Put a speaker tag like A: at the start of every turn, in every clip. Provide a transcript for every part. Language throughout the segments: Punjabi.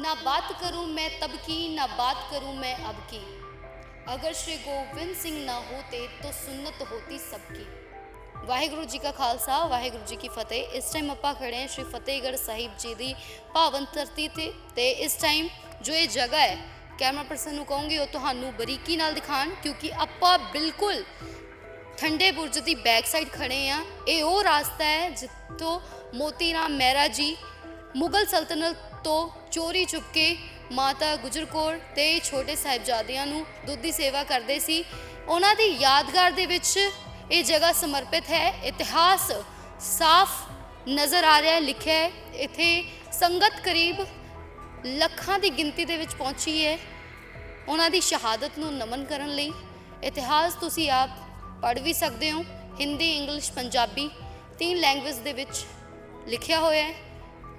A: ना बात करूं मैं तब की ना बात करूं मैं अब की अगर श्री गोविंद सिंह ना होते तो सुन्नत होती सबकी ਵਾਹਿਗੁਰੂ ਜੀ ਕਾ ਖਾਲਸਾ ਵਾਹਿਗੁਰੂ ਜੀ ਕੀ ਫਤਿਹ ਇਸ ਟਾਈਮ ਆਪਾਂ ਖੜੇ ਹਾਂ ਸ਼੍ਰੀ ਫਤਿਹਗੜ੍ਹ ਸਾਹਿਬ ਜੀ ਦੀ ਪਾਵਨ ਧਰਤੀ ਤੇ ਤੇ ਇਸ ਟਾਈਮ ਜੋ ਇਹ ਜਗ੍ਹਾ ਹੈ ਕੈਮਰਾ ਪਰਸਨ ਨੂੰ ਕਹੂੰਗੀ ਉਹ ਤੁਹਾਨੂੰ ਬਰੀਕੀ ਨਾਲ ਦਿਖਾਣ ਕਿਉਂਕਿ ਆਪਾਂ ਬਿਲਕੁਲ ਠੰਡੇ ਬੁਰਜ ਦੀ ਬੈਕ ਸਾਈਡ ਖੜੇ ਆ ਇਹ ਉਹ ਰਸਤਾ ਹੈ ਜਿੱਥੋਂ ਮੋਤੀ ਰਾਮ ਮਹਿਰਾ ਜੀ ਮੁਗਲ ਸਲਤਨਤ ਤੋਂ ਚੋਰੀ ਚੁੱਕ ਕੇ ਮਾਤਾ ਗੁਜਰ ਕੌਰ ਤੇ ਛੋਟੇ ਸਾਹਿਬਜ਼ਾਦਿਆਂ ਨੂੰ ਦੁੱਧ ਦੀ ਸੇਵਾ ਕਰਦੇ ਸੀ। ਉਹਨਾਂ ਦੀ ਯਾਦਗਾਰ ਦੇ ਵਿੱਚ ਇਹ ਜਗ੍ਹਾ ਸਮਰਪਿਤ ਹੈ। ਇਤਿਹਾਸ ਸਾਫ਼ ਨਜ਼ਰ ਆ ਰਿਹਾ ਹੈ, ਲਿਖਿਆ ਹੈ। ਇੱਥੇ ਸੰਗਤ ਕਰੀਬ ਲੱਖਾਂ ਦੀ ਗਿਣਤੀ ਦੇ ਵਿੱਚ ਪਹੁੰਚੀ ਹੈ ਉਹਨਾਂ ਦੀ ਸ਼ਹਾਦਤ ਨੂੰ ਨਮਨ ਕਰਨ ਲਈ। ਇਤਿਹਾਸ ਤੁਸੀਂ ਆਪ ਪੜ੍ਹ ਵੀ ਸਕਦੇ ਹੋ। ਹਿੰਦੀ, ਇੰਗਲਿਸ਼, ਪੰਜਾਬੀ, ਤਿੰਨ ਲੈਂਗੁਏਜ ਦੇ ਵਿੱਚ ਲਿਖਿਆ ਹੋਇਆ ਹੈ।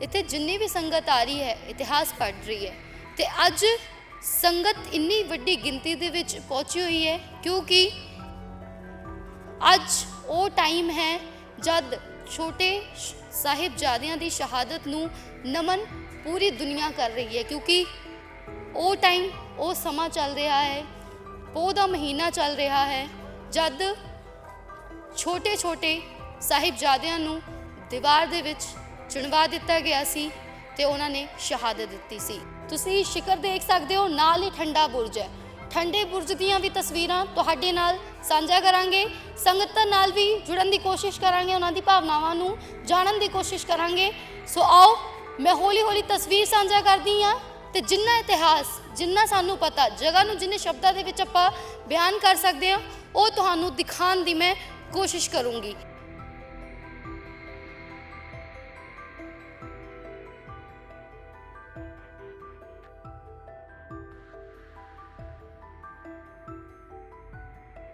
A: ਇੱਥੇ ਜਿੰਨੀ ਵੀ ਸੰਗਤ ਆ ਰਹੀ ਹੈ, ਇਤਿਹਾਸ ਪੜ੍ਹ ਰਹੀ ਹੈ। ਤੇ ਅੱਜ ਸੰਗਤ ਇੰਨੀ ਵੱਡੀ ਗਿਣਤੀ ਦੇ ਵਿੱਚ ਪਹੁੰਚੀ ਹੋਈ ਹੈ, ਕਿਉਂਕਿ ਅੱਜ ਉਹ ਟਾਈਮ ਹੈ ਜਦ ਛੋਟੇ ਸ਼- ਸਾਹਿਬਜ਼ਾਦਿਆਂ ਦੀ ਸ਼ਹਾਦਤ ਨੂੰ ਨਮਨ ਪੂਰੀ ਦੁਨੀਆ ਕਰ ਰਹੀ ਹੈ, ਕਿਉਂਕਿ ਉਹ ਟਾਈਮ ਉਹ ਸਮਾਂ ਚੱਲ ਰਿਹਾ ਹੈ, ਪੋਹ ਦਾ ਮਹੀਨਾ ਚੱਲ ਰਿਹਾ ਹੈ, ਜਦ ਛੋਟੇ ਛੋਟੇ ਸਾਹਿਬਜ਼ਾਦਿਆਂ ਨੂੰ ਦੀਵਾਰ ਦੇ ਵਿੱਚ ਚੁਣਵਾ ਦਿੱਤਾ ਗਿਆ ਸੀ ਤੇ ਉਹਨਾਂ ਨੇ ਸ਼ਹਾਦਤ ਦਿੱਤੀ ਸੀ। ਤੁਸੀਂ ਸ਼ਿਖਰ ਦੇਖ ਸਕਦੇ ਹੋ, ਨਾਲ ਹੀ ਠੰਡਾ ਬੁਰਜ ਹੈ। ਠੰਡੇ ਬੁਰਜ ਦੀਆਂ ਵੀ ਤਸਵੀਰਾਂ ਤੁਹਾਡੇ ਨਾਲ ਸਾਂਝਾ ਕਰਾਂਗੇ। ਸੰਗਤਾਂ ਨਾਲ ਵੀ ਜੁੜਨ ਦੀ ਕੋਸ਼ਿਸ਼ ਕਰਾਂਗੇ, ਉਹਨਾਂ ਦੀ ਭਾਵਨਾਵਾਂ ਨੂੰ ਜਾਣਨ ਦੀ ਕੋਸ਼ਿਸ਼ ਕਰਾਂਗੇ। ਸੋ ਆਓ, ਮੈਂ ਹੌਲੀ ਹੌਲੀ ਤਸਵੀਰ ਸਾਂਝਾ ਕਰਦੀ ਹਾਂ ਤੇ ਜਿੰਨਾ ਇਤਿਹਾਸ, ਜਿੰਨਾ ਸਾਨੂੰ ਪਤਾ, ਜਗ੍ਹਾ ਨੂੰ ਜਿੰਨੇ ਸ਼ਬਦਾਂ ਦੇ ਵਿੱਚ ਆਪਾਂ ਬਿਆਨ ਕਰ ਸਕਦੇ ਹਾਂ, ਉਹ ਤੁਹਾਨੂੰ ਦਿਖਾਉਣ ਦੀ ਮੈਂ ਕੋਸ਼ਿਸ਼ ਕਰੂੰਗੀ।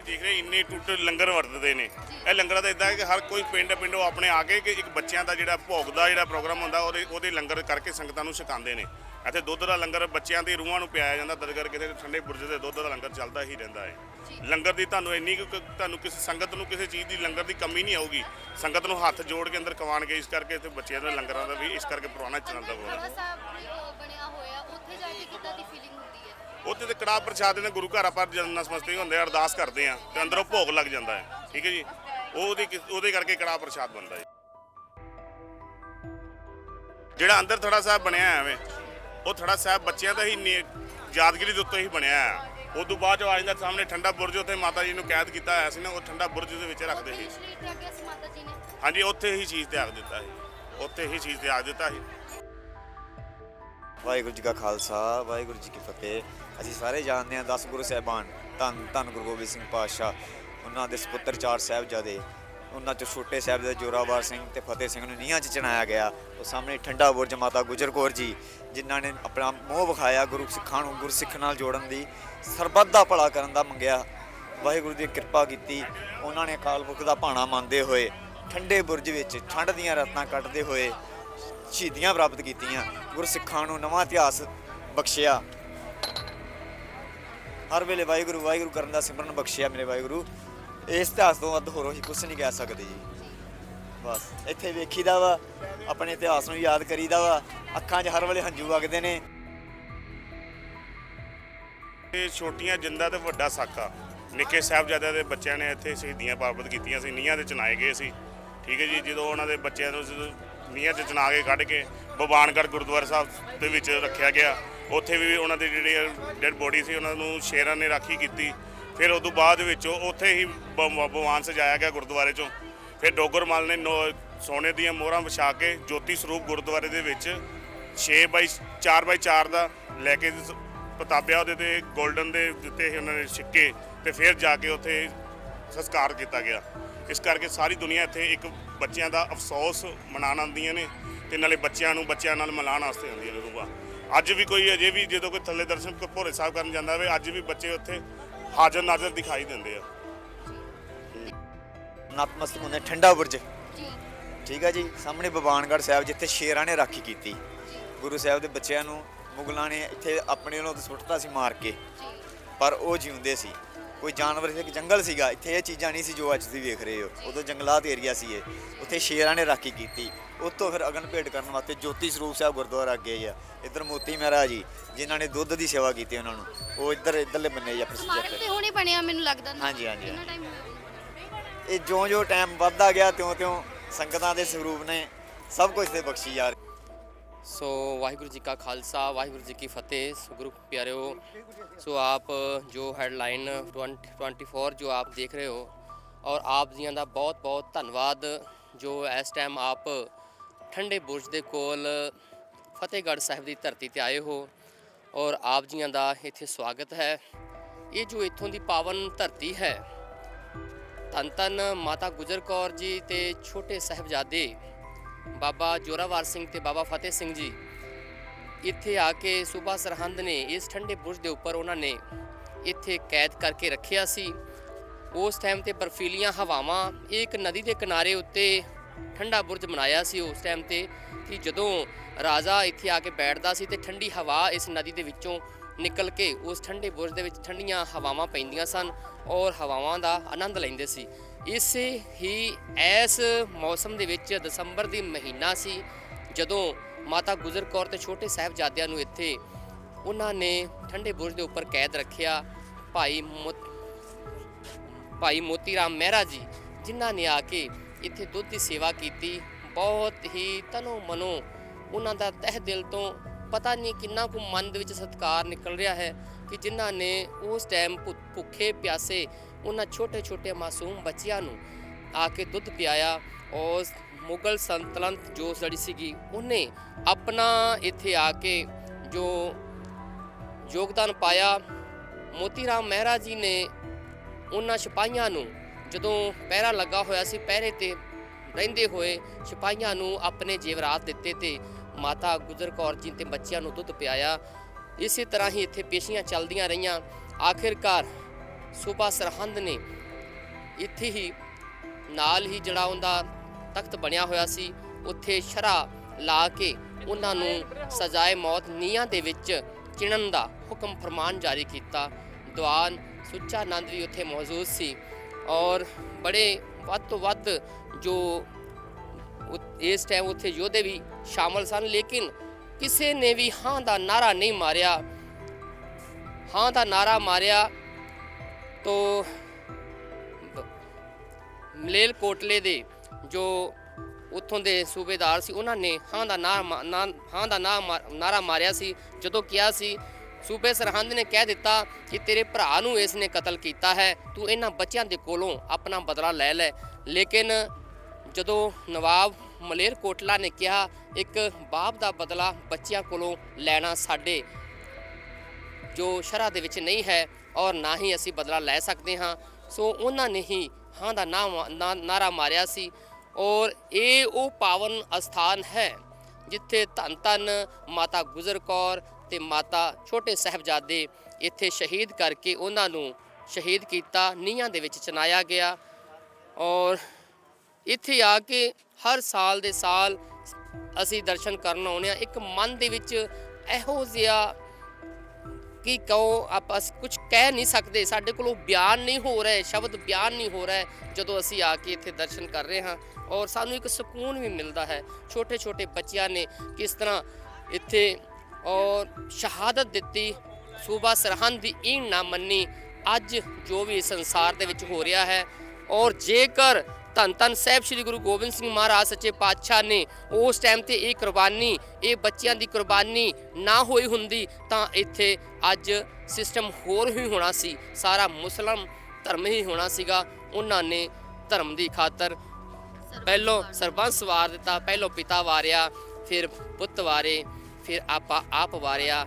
B: ਦੇਖ ਰਹੇ ਇੰਨੇ ਟੁੱਟ ਲੰਗਰ ਵਰਤਦੇ ਨੇ। ਇਹ ਲੰਗਰਾਂ ਦਾ ਇਦਾਂ ਹੈ ਕਿ ਹਰ ਕੋਈ ਪਿੰਡ ਪਿੰਡੋਂ ਆਪਣੇ ਆ ਕੇ ਕਿ ਇੱਕ ਬੱਚਿਆਂ ਦਾ ਜਿਹੜਾ ਭੋਗ ਦਾ ਜਿਹੜਾ ਪ੍ਰੋਗਰਾਮ ਹੁੰਦਾ ਉਹਦੇ ਉਹਦੇ ਲੰਗਰ ਕਰਕੇ ਸੰਗਤਾਂ ਨੂੰ ਛਕਾਉਂਦੇ ਨੇ। ਇੱਥੇ ਦੁੱਧ ਦਾ ਲੰਗਰ ਬੱਚਿਆਂ ਦੀ ਰੂਹਾਂ ਨੂੰ ਪਿਆਇਆ ਜਾਂਦਾ ਦਰਗਰ ਕਿਤੇ ਠੰਡੇ ਬੁਰਜ ਦੇ ਦੁੱਧ ਦਾ ਲੰਗਰ ਚੱਲਦਾ ਹੀ ਰਹਿੰਦਾ ਹੈ। ਲੰਗਰ ਦੀ ਤੁਹਾਨੂੰ ਇੰਨੀ ਕੁ ਤੁਹਾਨੂੰ ਕਿਸੇ ਸੰਗਤ ਨੂੰ ਕਿਸੇ ਚੀਜ਼ ਦੀ ਲੰਗਰ ਦੀ ਕਮੀ ਨਹੀਂ ਆਊਗੀ। ਸੰਗਤ ਨੂੰ ਹੱਥ ਜੋੜ ਕੇ ਅੰਦਰ ਕਵਾਣਗੇ ਇਸ ਕਰਕੇ ਇੱਥੇ ਬੱਚਿਆਂ ਦੇ ਲੰਗਰਾਂ ਦਾ ਵੀ ਇਸ ਕਰਕੇ ਪੁਰਾਣਾ ਚੱਲਦਾ ਹੋਇਆ।
A: ਸਾਹਿਬ ਬਣਿਆ ਹੋਇਆ ਉੱਥੇ ਜਾ ਕੇ ਕਿੱਦਾਂ ਦੀ ਫੀਲਿੰਗ
B: ਉੱਥੇ ਤੇ ਕੜਾਹ ਪ੍ਰਸ਼ਾਦ ਨੇ ਗੁਰੂ ਘਰ ਆਪਾਂ ਜਨ ਨਸਮਸਤੇ ਹੁੰਦੇ ਆ ਅਰਦਾਸ ਕਰਦੇ ਆ ਤੇ ਅੰਦਰੋਂ ਭੋਗ ਲੱਗ ਜਾਂਦਾ ਹੈ ਠੀਕ ਹੈ ਜੀ? ਉਹ ਉਹਦੇ ਉਹਦੇ ਕਰਕੇ ਕੜਾਹ ਪ੍ਰਸ਼ਾਦ ਬਣਦਾ ਹੈ। ਜਿਹੜਾ ਅੰਦਰ ਥੜਾ ਸਾਹਿਬ ਬਣਿਆ ਹੈ ਐਵੇਂ ਉਹ ਥੜਾ ਸਾਹਿਬ ਬੱਚਿਆਂ ਦਾ ਹੀ ਯਾਦਗਿਰੀ ਦੇ ਉੱਤੇ ਹੀ ਬਣਿਆ ਹੈ। ਉਸ ਤੋਂ ਬਾਅਦ ਜੋ ਆ ਜਾਂਦਾ ਸਾਹਮਣੇ ਠੰਡਾ ਬੁਰਜ ਉੱਥੇ ਮਾਤਾ ਜੀ ਨੂੰ ਕੈਦ ਕੀਤਾ ਹੋਇਆ ਸੀ ਨਾ ਉਹ ਠੰਡਾ ਬੁਰਜ ਦੇ ਵਿੱਚ ਰੱਖਦੇ ਸੀ। ਹਾਂਜੀ ਉੱਥੇ ਹੀ ਚੀਜ਼ ਤਿਆਗ ਦਿੱਤਾ ਸੀ। ਉੱਥੇ ਹੀ ਚੀਜ਼ ਤਿਆਗ ਦਿੱਤਾ ਸੀ।
C: ਵਾਹਿਗੁਰੂ ਜੀ ਕਾ ਖਾਲਸਾ, ਵਾਹਿਗੁਰੂ ਜੀ ਕੀ ਫਤਿਹ। ਅਸੀਂ ਸਾਰੇ ਜਾਣਦੇ ਹਾਂ 10 ਗੁਰੂ ਸਾਹਿਬਾਨ, ਧੰਨ ਧੰਨ ਗੁਰੂ ਗੋਬਿੰਦ ਸਿੰਘ ਪਾਤਸ਼ਾਹ, ਉਹਨਾਂ ਦੇ ਸੁਪੁੱਤਰ ਚਾਰ ਸਾਹਿਬਜ਼ਾਦੇ, ਉਹਨਾਂ ਚੋਂ ਛੋਟੇ ਸਾਹਿਬਜ਼ਾਦੇ ਜੋਰਾਵਰ ਸਿੰਘ ਤੇ ਫਤਿਹ ਸਿੰਘ ਨੂੰ ਨੀਹਾਂ 'ਚ ਚਣਾਇਆ ਗਿਆ। ਉਹ ਸਾਹਮਣੇ ਠੰਡਾ ਬੁਰਜ ਮਾਤਾ ਗੁਜਰ ਕੌਰ ਜੀ, ਜਿਨ੍ਹਾਂ ਨੇ ਆਪਣਾ ਮੋਹ ਵਿਖਾਇਆ ਗੁਰੂ ਸਿੱਖਾਂ ਨੂੰ, ਗੁਰਸਿੱਖ ਨਾਲ ਜੋੜਨ ਦੀ, ਸਰਬੱਤ ਦਾ ਭਲਾ ਕਰਨ ਦਾ ਮੰਗਿਆ। ਵਾਹਿਗੁਰੂ ਦੀ ਕਿਰਪਾ ਕੀਤੀ, ਉਹਨਾਂ ਨੇ ਅਕਾਲ ਪੁਰਖ ਦਾ ਭਾਣਾ ਮੰਨਦੇ ਹੋਏ, ਠੰਡੇ ਬੁਰਜ ਵਿੱਚ ਠੰਡ ਦੀਆਂ ਰਾਤਾਂ ਕੱਟਦੇ ਹੋਏ ਸ਼ਹੀਦੀਆਂ ਪ੍ਰਾਪਤ ਕੀਤੀਆਂ। ਗੁਰਸਿੱਖਾਂ ਨੂੰ ਨਵਾਂ ਇਤਿਹਾਸ ਬਖਸ਼ਿਆ। ਹਰ ਵੇਲੇ ਵਾਹਿਗੁਰੂ ਵਾਹਿਗੁਰੂ ਕਰਨ ਦਾ ਸਿਮਰਨ ਬਖਸ਼ਿਆ ਮੇਰੇ ਵਾਹਿਗੁਰੂ। ਇਸ ਇਤਿਹਾਸ ਤੋਂ ਵੱਧ ਹੋਰ ਅਸੀਂ ਕੁਝ ਨਹੀਂ ਕਹਿ ਸਕਦੇ ਜੀ। ਬਸ, ਇੱਥੇ ਵੇਖੀਦਾ ਵਾ, ਆਪਣੇ ਇਤਿਹਾਸ ਨੂੰ ਯਾਦ ਕਰੀਦਾ ਵਾ। ਅੱਖਾਂ 'ਚ ਹਰ ਵੇਲੇ ਹੰਝੂ ਵਗਦੇ ਨੇ।
B: ਇਹ ਛੋਟੀਆਂ ਜਿੰਦਾ ਤੇ ਵੱਡਾ ਸਾਕਾ। ਨਿੱਕੇ ਸਾਹਿਬਜ਼ਾਦਿਆਂ ਦੇ ਬੱਚਿਆਂ ਨੇ ਇੱਥੇ ਸ਼ਹੀਦੀਆਂ ਪ੍ਰਾਪਤ ਕੀਤੀਆਂ ਸੀ। ਨੀਹਾਂ ਦੇ ਚਨਾਏ ਗਏ ਸੀ। ਠੀਕ ਹੈ ਜੀ, ਜਦੋਂ ਉਹਨਾਂ ਦੇ ਬੱਚਿਆਂ ਨੂੰ ਜਦੋਂ ਨੀਹਾਂ 'ਚ ਚਨਾ ਕੇ ਕੱਢ ਕੇ ਬਵਾਨਗੜ੍ਹ ਗੁਰਦੁਆਰਾ ਸਾਹਿਬ ਦੇ ਵਿੱਚ ਰੱਖਿਆ ਗਿਆ। ਉੱਥੇ ਵੀ ਉਹਨਾਂ ਦੇ ਜਿਹੜੇ ਡੈਡ ਬੋਡੀ ਸੀ, ਉਹਨਾਂ ਨੂੰ ਸ਼ੇਰਾਂ ਨੇ ਰਾਖੀ ਕੀਤੀ। ਫਿਰ ਉਸ ਤੋਂ ਬਾਅਦ ਵਿੱਚ ਉੱਥੇ ਹੀ ਬਵਾਨ ਸਜਾਇਆ ਗਿਆ ਗੁਰਦੁਆਰੇ ਚੋਂ। ਫਿਰ ਡੋਗਰਮਲ ਨੇ ਨੋ- ਸੋਨੇ ਦੀਆਂ ਮੋਹਰਾਂ ਵਿਛਾ ਕੇ ਜੋਤੀ ਸਰੂਪ ਗੁਰਦੁਆਰੇ ਦੇ ਵਿੱਚ 6 ਬਾਈ 4 ਬਾਈ 4 ਦਾ ਲੈ ਕੇ ਪਤਾਬਿਆ ਉਹਦੇ ਤੇ 골ਡਨ ਦੇ ਦਿੱਤੇ ਸੀ ਉਹਨਾਂ ਨੇ ਸਿੱਕੇ ਤੇ ਫਿਰ ਜਾ ਕੇ ਉੱਥੇ ਸੰਸਕਾਰ ਕੀਤਾ ਗਿਆ। ਇਸ ਕਰਕੇ ਸਾਰੀ ਦੁਨੀਆ ਇੱਥੇ ਇੱਕ ਬੱਚਿਆਂ ਦਾ ਅਫਸੋਸ ਮਨਾਉਣ ਆਉਂਦੀਆਂ ਨੇ ਤੇ ਨਾਲੇ ਬੱਚਿਆਂ ਨੂੰ ਬੱਚਿਆਂ ਨਾਲ ਮਿਲਾਉਣ ਵਾਸਤੇ ਆਉਂਦੀਆਂ ਨੇ ਰੂਹਾਂ। ਅੱਜ ਵੀ ਕੋਈ ਅਜੇ ਵੀ ਜਦੋਂ ਕੋਈ ਥੱਲੇ ਦਰਸ਼ਨ ਕੋ ਭੋਰੇ ਸਾਹਿਬ ਕਰਨ ਜਾਂਦਾ ਹੋਵੇ ਅੱਜ ਵੀ ਬੱਚੇ ਉੱਥੇ ਹਾਜ਼ਰ ਨਾਜ਼ਰ ਦਿਖਾਈ ਦਿੰਦੇ ਆ।
C: ਨਤਮਸਤਕ ਹੁੰਦੇ ਠੰਡਾ ਬੁਰਜ।
A: ਜੀ।
C: ਠੀਕ ਹੈ ਜੀ ਸਾਹਮਣੇ ਬਵਾਨਗੜ੍ਹ ਸਾਹਿਬ ਜਿੱਥੇ ਸ਼ੇਰਾਂ ਨੇ ਰਾਖੀ ਕੀਤੀ। ਗੁਰੂ ਸਾਹਿਬ ਦੇ ਬੱਚਿਆਂ ਨੂੰ ਮੁਗਲਾਂ ਨੇ ਇੱਥੇ ਆਪਣੇ ਵੱਲੋਂ ਤਾਂ ਸੁੱਟਤਾ ਸੀ ਮਾਰ ਕੇ।
A: ਜੀ।
C: ਪਰ ਉਹ ਜਿਉਂਦੇ ਸੀ। ਕੋਈ ਜਾਨਵਰ ਸੀ ਇੱਕ ਜੰਗਲ ਸੀਗਾ। ਇੱਥੇ ਇਹ ਚੀਜ਼ਾਂ ਨਹੀਂ ਸੀ ਜੋ ਅੱਜ ਤੁਸੀਂ ਵੇਖ ਰਹੇ ਹੋ। ਉਦੋਂ ਜੰਗਲਾਤ ਏਰੀਆ ਸੀ ਇਹ। ਉੱਥੇ ਸ਼ੇਰਾਂ ਨੇ ਰਾਖੀ ਕੀਤੀ। ਉੱਤੋਂ ਫਿਰ ਅਗਨ ਭੇਟ ਕਰਨ ਵਾਸਤੇ ਜੋਤੀ ਸਰੂਪ ਸਾਹਿਬ ਗੁਰਦੁਆਰਾ ਅੱਗੇ ਆ। ਇੱਧਰ ਮੋਤੀ ਮਹਿਰਾ ਜੀ ਜਿਨ੍ਹਾਂ ਨੇ ਦੁੱਧ ਦੀ ਸੇਵਾ ਕੀਤੀ ਉਹਨਾਂ ਨੂੰ। ਉਹ ਇੱਧਰ ਇੱਧਰਲੇ ਬੰਨੇ ਜਾਂ
A: ਸਮਾਰਕ ਤੇ ਹੁਣੇ ਬਣਿਆ ਮੈਨੂੰ ਲੱਗਦਾ ਨਾ।
C: ਹਾਂਜੀ, ਹਾਂਜੀ,
A: ਕਿੰਨਾ ਹੋਇਆ?
C: ਇਹ ਜਿਉਂ-ਜਿਉਂ ਟਾਈਮ ਵੱਧਦਾ ਗਿਆ ਤਿਉਂ-ਤਿਉਂ ਸੰਗਤਾਂ ਦੇ ਸਰੂਪ ਨੇ ਸਭ ਕੁਝ ਤੇ ਬਖਸ਼ੀ ਜਾ ਰਹੇ।
D: ਸੋ ਵਾਹਿਗੁਰੂ ਜੀ ਕਾ ਖਾਲਸਾ, ਵਾਹਿਗੁਰੂ ਜੀ ਕੀ ਫਤਿਹ ਸੋ ਗੁਰੂ ਪਿਆਰਿਓ। ਸੋ ਆਪ, ਜੋ ਹੈਡਲਾਈਨ 24 ਜੋ ਆਪ ਦੇਖ ਰਹੇ ਹੋ, ਔਰ ਆਪ ਜੀਆਂ ਦਾ ਬਹੁਤ ਬਹੁਤ ਧੰਨਵਾਦ, ਜੋ ਇਸ ਟਾਈਮ ਆਪ ਠੰਡੇ ਬੁਰਜ ਦੇ ਕੋਲ ਫਤਿਹਗੜ੍ਹ ਸਾਹਿਬ ਦੀ ਧਰਤੀ ਤੇ ਆਏ ਹੋ, ਔਰ ਆਪ ਜੀਆਂ ਦਾ ਇੱਥੇ ਸਵਾਗਤ ਹੈ। ਇਹ ਜੋ ਇੱਥੋਂ ਦੀ ਪਾਵਨ ਧਰਤੀ ਹੈ ਧੰਨ ਧੰਨ ਮਾਤਾ ਗੁਜਰ ਕੌਰ ਜੀ ਤੇ ਛੋਟੇ ਸਾਹਿਬਜ਼ਾਦੇ ਬਾਬਾ ਜੋਰਾਵਰ ਸਿੰਘ ਤੇ ਬਾਬਾ ਫਤਿਹ ਸਿੰਘ ਜੀ। ਇੱਥੇ ਆ ਕੇ ਸੂਬਾ ਸਰਹੰਦ ਨੇ ਇਸ ਠੰਡੇ ਬੁਰਜ ਦੇ ਉੱਪਰ ਉਹਨਾਂ ਨੇ ਇੱਥੇ ਕੈਦ ਕਰਕੇ ਰੱਖਿਆ ਸੀ। ਉਸ ਟਾਈਮ ਤੇ ਬਰਫੀਲੀਆਂ ਹਵਾਵਾਂ, ਇਹ ਇੱਕ ਨਦੀ ਦੇ ਕਿਨਾਰੇ ਉੱਤੇ ਠੰਡਾ ਬੁਰਜ ਬਣਾਇਆ ਸੀ ਉਸ ਟਾਈਮ ਤੇ। ਕਿ ਜਦੋਂ ਰਾਜਾ ਇੱਥੇ ਆ ਕੇ ਬੈਠਦਾ ਸੀ ਤੇ ਠੰਡੀ ਹਵਾ ਇਸ ਨਦੀ ਦੇ ਵਿੱਚੋਂ ਨਿਕਲ ਕੇ ਉਸ ਠੰਡੇ ਬੁਰਜ ਦੇ ਵਿੱਚ ਠੰਡੀਆਂ ਹਵਾਵਾਂ ਪੈਂਦੀਆਂ ਸਨ ਔਰ ਹਵਾਵਾਂ ਦਾ ਆਨੰਦ ਲੈਂਦੇ ਸੀ। ਇਸ ਹੀ ਇਸ ਮੌਸਮ ਦੇ ਵਿੱਚ ਦਸੰਬਰ ਦੀ ਮਹੀਨਾ ਸੀ, ਜਦੋਂ ਮਾਤਾ ਗੁਜਰ ਕੌਰ ਤੇ ਛੋਟੇ ਸਾਹਿਬਜ਼ਾਦਿਆਂ ਨੂੰ ਇੱਥੇ ਉਹਨਾਂ ਨੇ ਠੰਡੇ ਬੁਰਜ ਦੇ ਉੱਪਰ ਕੈਦ ਰੱਖਿਆ। ਭਾਈ ਮੋ- ਭਾਈ ਮੋਤੀ ਰਾਮ ਮਹਿਰਾ ਜੀ, ਜਿਨ੍ਹਾਂ ਨੇ ਆ ਕੇ ਇੱਥੇ ਦੁੱਧ ਦੀ ਸੇਵਾ ਕੀਤੀ, ਬਹੁਤ ਹੀ ਤਨੋ ਮਨੋ ਉਹਨਾਂ ਦਾ ਤਹਿ ਦਿਲ ਤੋਂ ਪਤਾ ਨਹੀਂ ਕਿੰਨਾ ਕੁ ਮਨ ਦੇ ਵਿੱਚ ਸਤਿਕਾਰ ਨਿਕਲ ਰਿਹਾ ਹੈ ਕਿ ਜਿਨ੍ਹਾਂ ਨੇ ਉਸ ਟਾਈਮ ਭੁ- ਭੁੱਖੇ ਪਿਆਸੇ ਉਹਨਾਂ ਛੋਟੇ ਛੋਟੇ ਮਾਸੂਮ ਬੱਚਿਆਂ ਨੂੰ ਆ ਕੇ ਦੁੱਧ ਪਿਆਇਆ ਔਰ ਮੁਗਲ ਸੰਤਲੰਤ ਜੋ ਜਿਹੜੀ ਸੀਗੀ, ਉਹਨੇ ਆਪਣਾ ਇੱਥੇ ਆ ਕੇ ਜੋ ਯੋਗਦਾਨ ਪਾਇਆ। ਮੋਤੀ ਰਾਮ ਮਹਿਰਾ ਜੀ ਨੇ ਉਹਨਾਂ ਸਿਪਾਹੀਆਂ ਨੂੰ ਜਦੋਂ ਪਹਿਰਾ ਲੱਗਾ ਹੋਇਆ ਸੀ ਪਹਿਰੇ ਤੇ ਰਹਿੰਦੇ ਹੋਏ, ਸਿਪਾਹੀਆਂ ਨੂੰ ਆਪਣੇ ਜੇਵਰਾਤ ਦਿੱਤੇ ਤੇ ਮਾਤਾ ਗੁਜਰ ਕੌਰ ਜੀ ਤੇ ਬੱਚਿਆਂ ਨੂੰ ਦੁੱਧ ਪਿਆਇਆ। ਇਸੇ ਤਰ੍ਹਾਂ ਹੀ ਇੱਥੇ ਪੇਸ਼ੀਆਂ ਚੱਲਦੀਆਂ ਰਹੀਆਂ। ਆਖਿਰਕਾਰ ਸੂਬਾ ਸਰਹੰਦ ਨੇ ਇੱਥੇ ਹੀ ਨਾਲ ਹੀ ਜਿਹੜਾ ਉਹਦਾ ਤਖਤ ਬਣਿਆ ਹੋਇਆ ਸੀ, ਉੱਥੇ ਸ਼ਰਾ ਲਾ ਕੇ ਉਹਨਾਂ ਨੂੰ ਸਜ਼ਾਏ ਮੌਤ ਨੀਹਾਂ ਦੇ ਵਿੱਚ ਚਿਣਨ ਦਾ ਹੁਕਮ ਫਰਮਾਨ ਜਾਰੀ ਕੀਤਾ। ਦੀਵਾਨ ਸੁੱਚਾ ਆਨੰਦ ਵੀ ਉੱਥੇ ਮੌਜੂਦ ਸੀ ਔਰ ਬੜੇ ਵੱਧ ਤੋਂ ਵੱਧ ਜੋ ਇਸ ਟਾਈਮ ਉੱਥੇ ਯੋਧੇ ਵੀ ਸ਼ਾਮਲ ਸਨ, ਲੇਕਿਨ ਕਿਸੇ ਨੇ ਵੀ ਹਾਂ ਦਾ ਨਾਰਾ ਨਹੀਂ ਮਾਰਿਆ। ਹਾਂ ਦਾ ਨਾਰਾ ਮਾਰਿਆ ਤੋ ਮਲੇਲ ਕੋਟਲੇ ਦੇ ਜੋ ਉੱਥੋਂ ਦੇ ਸੂਬੇਦਾਰ ਸੀ, ਉਹਨਾਂ ਨੇ ਹਾਂ ਦਾ ਨਾਰਾ ਮਾ- ਨਾ- ਹਾਂ ਦਾ ਨਾ- ਮਾ- ਨਾਰਾ ਮਾਰਿਆ ਸੀ। ਜਦੋਂ ਕਿਹਾ ਸੀ, ਸੂਬੇ ਸਰਹੰਦ ਨੇ ਕਹਿ ਦਿੱਤਾ ਕਿ ਤੇਰੇ ਭਰਾ ਨੂੰ ਇਸ ਨੇ ਕਤਲ ਕੀਤਾ ਹੈ, ਤੂੰ ਇਹਨਾਂ ਬੱਚਿਆਂ ਦੇ ਕੋਲੋਂ ਆਪਣਾ ਬਦਲਾ ਲੈ ਲੈ। ਲੇਕਿਨ ਜਦੋਂ ਨਵਾਬ ਮਲੇਰ ਕੋਟਲਾ ਨੇ ਕਿਹਾ, ਇੱਕ ਬਾਪ ਦਾ ਬਦਲਾ ਬੱਚਿਆਂ ਕੋਲੋਂ ਲੈਣਾ ਸਾਡੇ ਜੋ ਸ਼ਰ੍ਹਾ ਦੇ ਵਿੱਚ ਨਹੀਂ ਹੈ ਔਰ ਨਾ ਹੀ ਅਸੀਂ ਬਦਲਾ ਲੈ ਸਕਦੇ ਹਾਂ। ਸੋ ਉਹਨਾਂ ਨੇ ਹੀ ਹਾਂ ਦਾ ਨਾਮ ਨਾ- ਨਾਰਾ ਮਾਰਿਆ ਸੀ। ਔਰ ਇਹ ਉਹ ਪਾਵਨ ਅਸਥਾਨ ਹੈ ਜਿੱਥੇ ਧੰਨ ਧੰਨ ਮਾਤਾ ਗੁਜਰ ਕੌਰ ਤੇ ਮਾਤਾ ਛੋਟੇ ਸਾਹਿਬਜ਼ਾਦੇ ਇੱਥੇ ਸ਼ਹੀਦ ਕਰਕੇ ਉਹਨਾਂ ਨੂੰ ਸ਼ਹੀਦ ਕੀਤਾ, ਨੀਹਾਂ ਦੇ ਵਿੱਚ ਚਨਾਇਆ ਗਿਆ। ਔਰ ਇੱਥੇ ਆ ਕੇ ਹਰ ਸਾਲ ਦੇ ਸਾਲ ਅਸੀਂ ਦਰਸ਼ਨ ਕਰਨ ਆਉਂਦੇ ਆ ਇੱਕ ਮਨ ਦੇ ਵਿੱਚ ਇਹੋ ਜਿਹਾ ਕੀ ਕਹੋ, ਆਪਾਂ ਕੁਝ ਕਹਿ ਨਹੀਂ ਸਕਦੇ। ਸਾਡੇ ਕੋਲੋਂ ਬਿਆਨ ਨਹੀਂ ਹੋ ਰਿਹਾ, ਸ਼ਬਦ ਬਿਆਨ ਨਹੀਂ ਹੋ ਰਿਹਾ, ਜਦੋਂ ਅਸੀਂ ਆ ਕੇ ਇੱਥੇ ਦਰਸ਼ਨ ਕਰ ਰਹੇ ਹਾਂ। ਔਰ ਸਾਨੂੰ ਇੱਕ ਸਕੂਨ ਵੀ ਮਿਲਦਾ ਹੈ। ਛੋਟੇ ਛੋਟੇ ਬੱਚਿਆਂ ਨੇ ਕਿਸ ਤਰ੍ਹਾਂ ਇੱਥੇ, ਔਰ ਸ਼ਹਾਦਤ ਦਿੱਤੀ, ਸੂਬਾ ਸਰਹੰਦ ਦੀ ਈਨ ਨਾ ਮੰਨੀ। ਅੱਜ ਜੋ ਵੀ ਸੰਸਾਰ ਦੇ ਵਿੱਚ ਹੋ ਰਿਹਾ ਹੈ, ਔਰ ਜੇਕਰ ਧੰਨ ਧੰਨ ਸਾਹਿਬ ਸ੍ਰੀ ਗੁਰੂ ਗੋਬਿੰਦ ਸਿੰਘ ਮਹਾਰਾਜ ਸੱਚੇ ਪਾਤਸ਼ਾਹ ਨੇ ਉਸ ਟਾਈਮ ਤੇ ਇਹ ਕੁਰਬਾਨੀ, ਇਹ ਬੱਚਿਆਂ ਦੀ ਕੁਰਬਾਨੀ ਨਾ ਹੋਈ ਹੁੰਦੀ ਤਾਂ ਇੱਥੇ ਅੱਜ ਸਿਸਟਮ ਹੋਰ ਹੀ ਹੋਣਾ ਸੀ, ਸਾਰਾ ਮੁਸਲਮ ਧਰਮ ਹੀ ਹੋਣਾ ਸੀਗਾ, ਉਹਨਾਂ ਨੇ ਧਰਮ ਦੀ ਖਾਤਰ ਪਹਿਲੋਂ ਸਰਬੰਸ ਵਾਰ ਦਿੱਤਾ, ਪਹਿਲੋਂ ਪਿਤਾ ਵਾਰਿਆ, ਫਿਰ ਪੁੱਤ ਵਾਰੇ, ਫਿਰ ਆਪਾ ਆਪ ਵਾਰਿਆ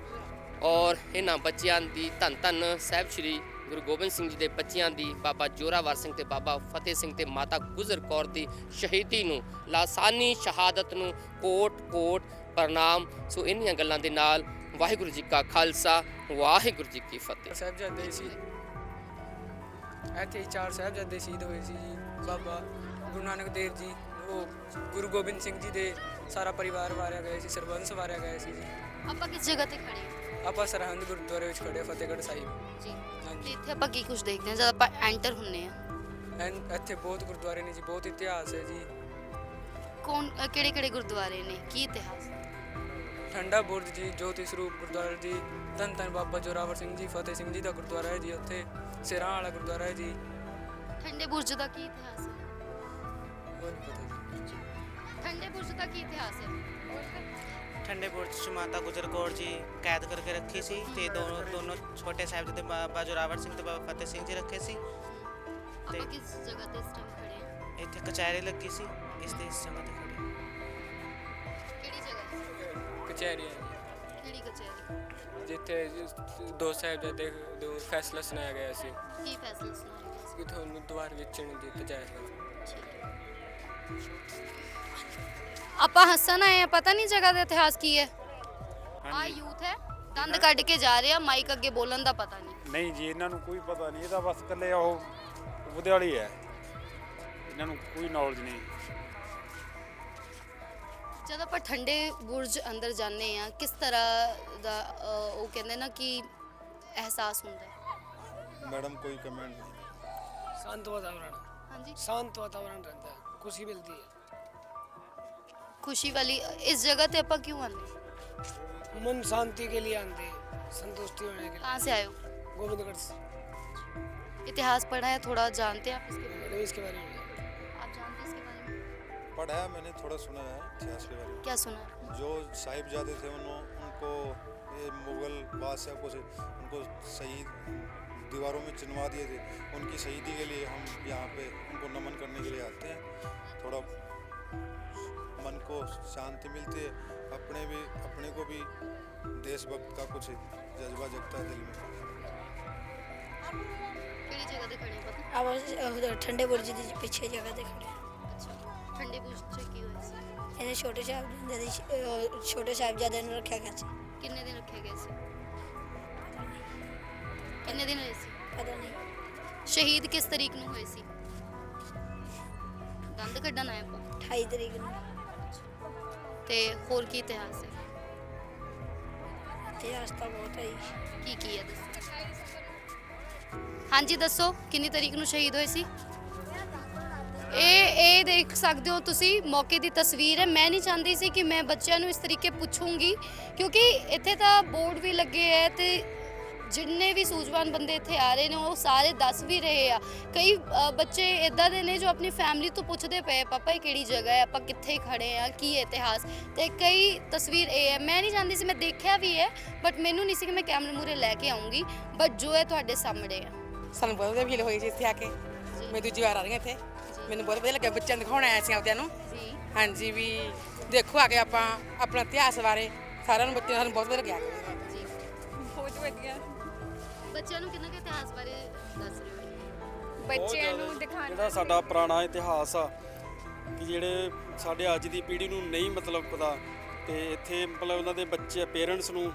D: ਔਰ ਇਹਨਾਂ ਬੱਚਿਆਂ ਦੀ ਧੰਨ ਧੰਨ ਸਾਹਿਬ ਸ੍ਰੀ ਗੁਰੂ ਗੋਬਿੰਦ ਸਿੰਘ ਜੀ ਦੇ ਬੱਚਿਆਂ ਦੀ ਬਾਬਾ ਜੋਰਾਵਰ ਸਿੰਘ ਤੇ ਬਾਬਾ ਫਤਿਹ ਸਿੰਘ ਤੇ ਮਾਤਾ ਗੁਜਰ ਕੌਰ ਦੀ ਸ਼ਹੀਦੀ ਨੂੰ ਲਾਸਾਨੀ ਸ਼ਹਾਦਤ ਨੂੰ ਕੋਟ ਕੋਟ ਪ੍ਰਣਾਮ। ਸੋ ਇੰਨੀਆਂ ਗੱਲਾਂ ਦੇ ਨਾਲ ਵਾਹਿਗੁਰੂ ਜੀ ਕਾ ਖਾਲਸਾ ਵਾਹਿਗੁਰੂ ਜੀ ਕੀ ਫਤਿਹ।
E: ਸਾਹਿਬਜ਼ਾਦੇ ਸੀ। ਇੱਥੇ ਚਾਰ ਸਾਹਿਬਜ਼ਾਦੇ ਸ਼ਹੀਦ ਹੋਏ ਸੀ ਜੀ ਬਾਬਾ ਗੁਰੂ ਨਾਨਕ ਦੇਵ ਜੀ ਉਹ ਗੁਰੂ ਗੋਬਿੰਦ ਸਿੰਘ ਜੀ ਦੇ ਸਾਰਾ ਪਰਿਵਾਰ ਵਾਰਿਆ ਗਏ ਸੀ ਸਰਬੰਸ ਵਾਰਿਆ ਗਏ ਸੀ ਜੀ।
A: ਆਪਾਂ ਕਿਸ ਜਗ੍ਹਾ ਤੇ ਖੜੇ ਹਾਂ?
E: ਆਪਾਂ ਸਰਹੰਦ ਗੁਰਦੁਆਰੇ ਵਿੱਚ ਖੜੇ ਹਾਂ, ਫਤਿਹਗੜ੍ਹ ਸਾਹਿਬ।
A: ਜੀ। ਤੇ
E: ਹਾਂਜੀ
A: ਇੱਥੇ ਆਪਾਂ ਕੀ ਕੁਝ ਦੇਖਦੇ ਹਾਂ? ਜਦ ਆਪਾਂ ਐਂਟਰ ਹੁੰਨੇ ਆ
E: ਐਨ ਇੱਥੇ ਬਹੁਤ ਗੁਰਦੁਆਰੇ ਨੇ ਜੀ ਬਹੁਤ ਇਤਿਹਾਸ ਹੈ ਜੀ।
A: ਕੌਣ ਕਿਹੜੇ ਕਿਹੜੇ ਗੁਰਦੁਆਰੇ ਨੇ? ਕੀ ਇਤਿਹਾਸ?
E: ਠੰਡਾ ਬੁਰਜ ਜੀ ਜੋਤੀ ਸਰੂਪ ਗੁਰਦੁਆਰਾ ਜੀ ਧੰਨ ਧੰਨ ਬਾਬਾ ਜੋਰਾਵਰ ਸਿੰਘ ਜੀ ਫਤਿਹ ਸਿੰਘ ਜੀ ਦਾ ਗੁਰਦੁਆਰਾ ਹੈ ਜੀ ਉੱਥੇ ਸਿਰਾਂ ਵਾਲਾ ਗੁਰਦੁਆਰਾ ਹੈ ਜੀ।
A: ਠੰਡੇ ਬੁਰਜ ਦਾ ਕੀ ਇਤਿਹਾਸ ਹੈ?
E: ਉਹ ਨਹੀਂ ਪਤਾ ਜੀ।
A: ਠੰਡੇ ਬੁਰਜ ਦਾ ਕੀ ਇਤਿਹਾਸ ਹੈ?
F: ਠੰਡੇ ਬੁਰਜ 'ਚ ਮਾਤਾ ਗੁਜਰ ਕੌਰ ਜੀ ਕੈਦ ਕਰਕੇ ਰੱਖੀ ਸੀ ਤੇ ਦੋਨੋਂ ਦੋਨੋਂ ਛੋਟੇ ਸਾਹਿਬਜ਼ਾਦੇ ਬਾਬਾ ਜੋਰਾਵਰ ਸਿੰਘ ਤੇ ਬਾਬਾ ਫਤਿਹ ਸਿੰਘ ਜੀ ਰੱਖੇ ਸੀ।
A: ਆਪਾਂ ਕਿਸ ਜਗ੍ਹਾ ਤੇ ਇਸ ਟਾਈਮ ਖੜੇ ਹਾਂ
F: ਇੱਥੇ ਕਚਹਿਰੀ ਲੱਗੀ ਸੀ ਇਸ ਦੇ ਇਸ ਜਗ੍ਹਾ ਤੇ ਖੜੇ ਹਾਂ।
A: ਕਿਹੜੀ ਜਗ੍ਹਾ
E: ਕਚਹਿਰੀ ਹੈ ਜੀ।
A: ਕਿਹੜੀ ਕਚਹਿਰੀ?
E: ਜਿੱਥੇ ਦੋ ਸਾਹਿਬਜ਼ਾਦੇ ਦੋ ਫੈਸਲਾ ਸੁਣਾਇਆ ਗਿਆ ਸੀ।
A: ਕੀ ਫੈਸਲਾ ਸੁਣਾਇਆ ਗਿਆ
E: ਕਿ ਤੁਹਾਨੂੰ ਦੁਆਰ ਵੇਚਣ ਦੀ ਦਿੱਤਾ ਜਾਏਗਾ
A: ਆਪਾਂ ਹੱਸਣ ਆਏ ਆ ਪਤਾ ਨਹੀਂ ਜਗ੍ਹਾ ਦਾ ਇਤਿਹਾਸ ਕੀ ਹੈ ਆ ਯੂਥ ਹੈ ਦੰਦ ਕੱਢ ਕੇ ਜਾ ਰਹੇ ਆ ਮਾਈਕ ਅੱਗੇ ਬੋਲਣ ਦਾ ਪਤਾ ਨਹੀਂ
G: ਨਹੀਂ ਜੀ ਇਹਨਾਂ ਨੂੰ ਕੋਈ ਪਤਾ ਨਹੀਂ ਇਹਦਾ ਬਸ ਇਕੱਲੇ ਉਹ ਉਹਦੇ ਵਾਲੀ ਹੈ ਇਹਨਾਂ ਨੂੰ ਕੋਈ ਨੌਲੇਜ ਨਹੀਂ
A: ਜਦ ਆਪਾਂ ਠੰਡੇ ਬੁਰਜ ਅੰਦਰ ਜਾਂਦੇ ਆ ਕਿਸ ਤਰ੍ਹਾਂ ਦਾ ਅ, ਉਹ ਕਹਿੰਦੇ ਨਾ ਕਿ ਅਹਿਸਾਸ ਹੁੰਦਾ ਹੈ
H: मैडम कोई कमेंट नहीं
I: शांत वातावरण
A: ਹਾਂਜੀ
I: शांत वातावरण रहता है खुशी मिलती है
A: ਖੁਸ਼ੀ ਵਾਲੀ ਇਸ ਜਗ੍ਹਾ ਤੇ ਆਪਾਂ ਕਿਉਂ ਆਉਂਦੇ
I: मन शांति के लिए आते हैं संतुष्टि होने के
A: कहाँ से आए हो
I: लिए गोविंदगढ़ से
A: इतिहास पढ़ा है थोड़ा जानते हैं आप इसके बारे
I: मैंने इसके बारे में
A: में आप जानते हैं इसके बारे में
H: पढ़ा है मैंने थोड़ा सुना है इतिहास के बारे में
A: क्या सुना है
H: जो साहिबजादे थे उन्हों उनको ये मुगल बादशाह को से उनको शहीद दीवारों में चिनवा दिए थे उनकी शहीदी के लिए हम यहाँ पे उनको नमन करने के लिए आते हैं थोड़ा मन को शांति मिलती है अपने भी अपने को भी देशभक्त का कुछ जज्बा जगता है दिल में
A: ਕਿਹੜੀ ਜਗ੍ਹਾ ਤੇ ਖੜੇ ਹੋ ਪਤਾ
J: ਆਵਾਜ਼ ਉਧਰ ਠੰਡੇ ਬੁਰਜ ਦੀ ਪਿੱਛੇ ਜਗ੍ਹਾ ਤੇ ਖੜੇ ਹਾਂ।
A: ਅੱਛਾ ਠੰਡੇ ਬੁਰਜ ਚ ਕੀ ਹੋਇਆ ਸੀ
J: ਇਹਨੇ ਛੋਟੇ ਸਾਹਿਬਜ਼ਾਦੇ ਦੀ ਸ਼- ਅਹ ਛੋਟੇ ਸਾਹਿਬਜ਼ਾਦੇ ਨੂੰ ਰੱਖਿਆ ਗਿਆ ਸੀ
A: ਕਿੰਨੇ ਦਿਨ ਰੱਖੇ ਗਏ ਸੀ ਕਿੰਨੇ ਦਿਨ ਹੋਏ ਸੀ
J: ਪਤਾ ਨਹੀਂ
A: ਸ਼ਹੀਦ ਕਿਸ ਤਰੀਕ ਨੂੰ ਹੋਏ ਸੀ ਦੰਦ ਕੱਢਣ ਆਏ ਆਪਾਂ
J: 28 ਤਰੀਕ ਨੂੰ
A: ਤੇ ਹੋਰ ਕੀ ਇਤਿਹਾਸ ਹੈ?
J: ਇਤਿਹਾਸ ਤਾਂ ਬਹੁਤ ਹੈ ਜੀ।
A: ਕੀ ਕੀ ਹੈ ਦੱਸੋ? ਹਾਂਜੀ ਦੱਸੋ ਕਿੰਨੀ ਤਰੀਕ ਨੂੰ ਸ਼ਹੀਦ ਹੋਏ ਸੀ? ਇਹ ਇਹ ਦੇਖ ਸਕਦੇ ਹੋ ਤੁਸੀਂ ਮੌਕੇ ਦੀ ਤਸਵੀਰ ਹੈ। ਮੈਂ ਨਹੀਂ ਚਾਹੁੰਦੀ ਸੀ ਕਿ ਮੈਂ ਬੱਚਿਆਂ ਨੂੰ ਇਸ ਤਰੀਕੇ ਪੁੱਛੂੰਗੀ ਕਿਉਂਕਿ ਇੱਥੇ ਤਾਂ ਬੋਰਡ ਵੀ ਲੱਗੇ ਹੈ ਤੇ ਜਿੰਨੇ ਵੀ ਸੂਝਵਾਨ ਬੰਦੇ ਇੱਥੇ ਆ ਰਹੇ ਨੇ ਉਹ ਸਾਰੇ ਦੱਸ ਵੀ ਰਹੇ ਆ। ਕਈ ਅ, ਬੱਚੇ ਇਦਾਂ ਦੇ ਨੇ ਜੋ ਆਪਣੀ ਫੈਮਿਲੀ ਤੋਂ ਪੁੱਛਦੇ ਪਏ ਪਾਪਾ ਇਹ ਕਿਹੜੀ ਜਗ੍ਹਾ ਹੈ? ਆਪਾਂ ਕਿੱਥੇ ਖੜੇ ਆ? ਕੀ ਇਤਿਹਾਸ? ਤੇ ਕਈ ਤਸਵੀਰ ਇਹ ਹੈ। ਮੈਂ ਨਹੀਂ ਜਾਣਦੀ ਸੀ ਮੈਂ ਦੇਖਿਆ ਵੀ ਹੈ ਬਟ ਮੈਨੂੰ ਨਹੀਂ ਸੀ ਕਿ ਮੈਂ ਕੈਮਰੇ ਮੂਰੇ ਲੈ ਕੇ ਆਉਂਗੀ ਬਟ ਜੋ ਹੈ ਤੁਹਾਡੇ ਸਾਹਮਣੇ ਹੈ
K: ਸਾਨੂੰ ਬਹੁਤ ਵਧੀਆ ਫੀਲ ਹੋਈ ਜੀ ਇੱਥੇ ਆ ਕੇ। ਮੈਂ ਦੂਜੀ ਵਾਰ ਆ ਰਹੀ ਹਾਂ ਇੱਥੇ। ਮੈਨੂੰ ਬਹੁਤ ਵਧੀਆ ਲੱਗਿਆ ਬੱਚਿਆਂ ਨੂੰ ਦਿਖਾਉਣ ਆਇਆ ਸੀ ਆਪਦਿਆਂ ਨੂੰ।
A: ਜੀ।
K: ਹਾਂਜੀ ਵੀ ਦੇਖੋ ਆ ਕੇ ਆਪਾਂ ਆਪਣਾ ਇਤਿਹਾਸ ਬਾਰੇ ਸਾਰਿਆਂ ਨੂੰ ਬੱਚਿਆਂ ਨੂੰ ਬਹੁਤ ਵਧੀਆ ਲੱਗਿਆ।
A: ਜੀ।
K: ਬਹੁਤ ਵਧੀਆ।
A: ਬੱਚਿਆਂ ਨੂੰ ਕਿੰਨਾ ਕੁ ਇਤਿਹਾਸ ਬਾਰੇ ਦੱਸ ਰਹੇ ਹੋ?
K: ਬੱਚਿਆਂ ਨੂੰ ਦਿਖਾਉਣ
L: ਜਿਹੜਾ ਸਾਡਾ ਪੁਰਾਣਾ ਇਤਿਹਾਸ ਆ ਕਿ ਜਿਹੜੇ ਸਾਡੇ ਅੱਜ ਦੀ ਪੀੜ੍ਹੀ ਨੂੰ ਨਹੀਂ ਮਤਲਬ ਪਤਾ ਤੇ ਇੱਥੇ ਮਤਲਬ ਉਹਨਾਂ ਦੇ ਬੱਚੇ ਪੇਰੈਂਟਸ ਨੂੰ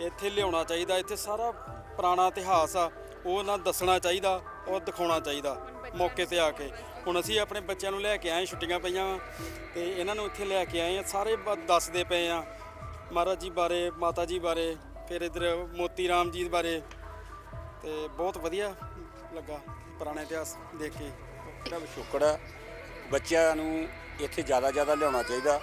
L: ਇੱਥੇ ਲਿਆਉਣਾ ਚਾਹੀਦਾ ਇੱਥੇ ਸਾਰਾ ਪੁਰਾਣਾ ਇਤਿਹਾਸ ਆ ਉਹ ਉਹਨਾਂ ਦੱਸਣਾ ਚਾਹੀਦਾ ਉਹ ਦਿਖਾਉਣਾ ਚਾਹੀਦਾ ਮੌਕੇ ਤੇ ਆ ਕੇ। ਹੁਣ ਅਸੀਂ ਆਪਣੇ ਬੱਚਿਆਂ ਨੂੰ ਲੈ ਕੇ ਆਏ ਛੁੱਟੀਆਂ ਪਈਆਂ ਵਾਂ ਤੇ ਇਹਨਾਂ ਨੂੰ ਇੱਥੇ ਲੈ ਕੇ ਆਏ ਆ ਸਾਰੇ ਬ- ਦੱਸਦੇ ਪਏ ਆ ਮਹਾਰਾਜ ਜੀ ਬਾਰੇ ਮਾਤਾ ਜੀ ਬਾਰੇ ਫਿਰ ਇਧਰ ਮੋਤੀ ਰਾਮ ਜੀ ਬਾਰੇ ਤੇ ਬਹੁਤ ਵਧੀਆ ਲੱਗਾ ਪੁਰਾਣਾ ਇਤਿਹਾਸ ਦੇਖ ਕੇ।
M: ਜਿਹੜਾ ਪਿਛੋਕੜ ਆ ਬੱਚਿਆਂ ਨੂੰ ਇੱਥੇ ਜ਼ਿਆਦਾ ਜ਼ਿਆਦਾ ਲਿਆਉਣਾ ਚਾਹੀਦਾ।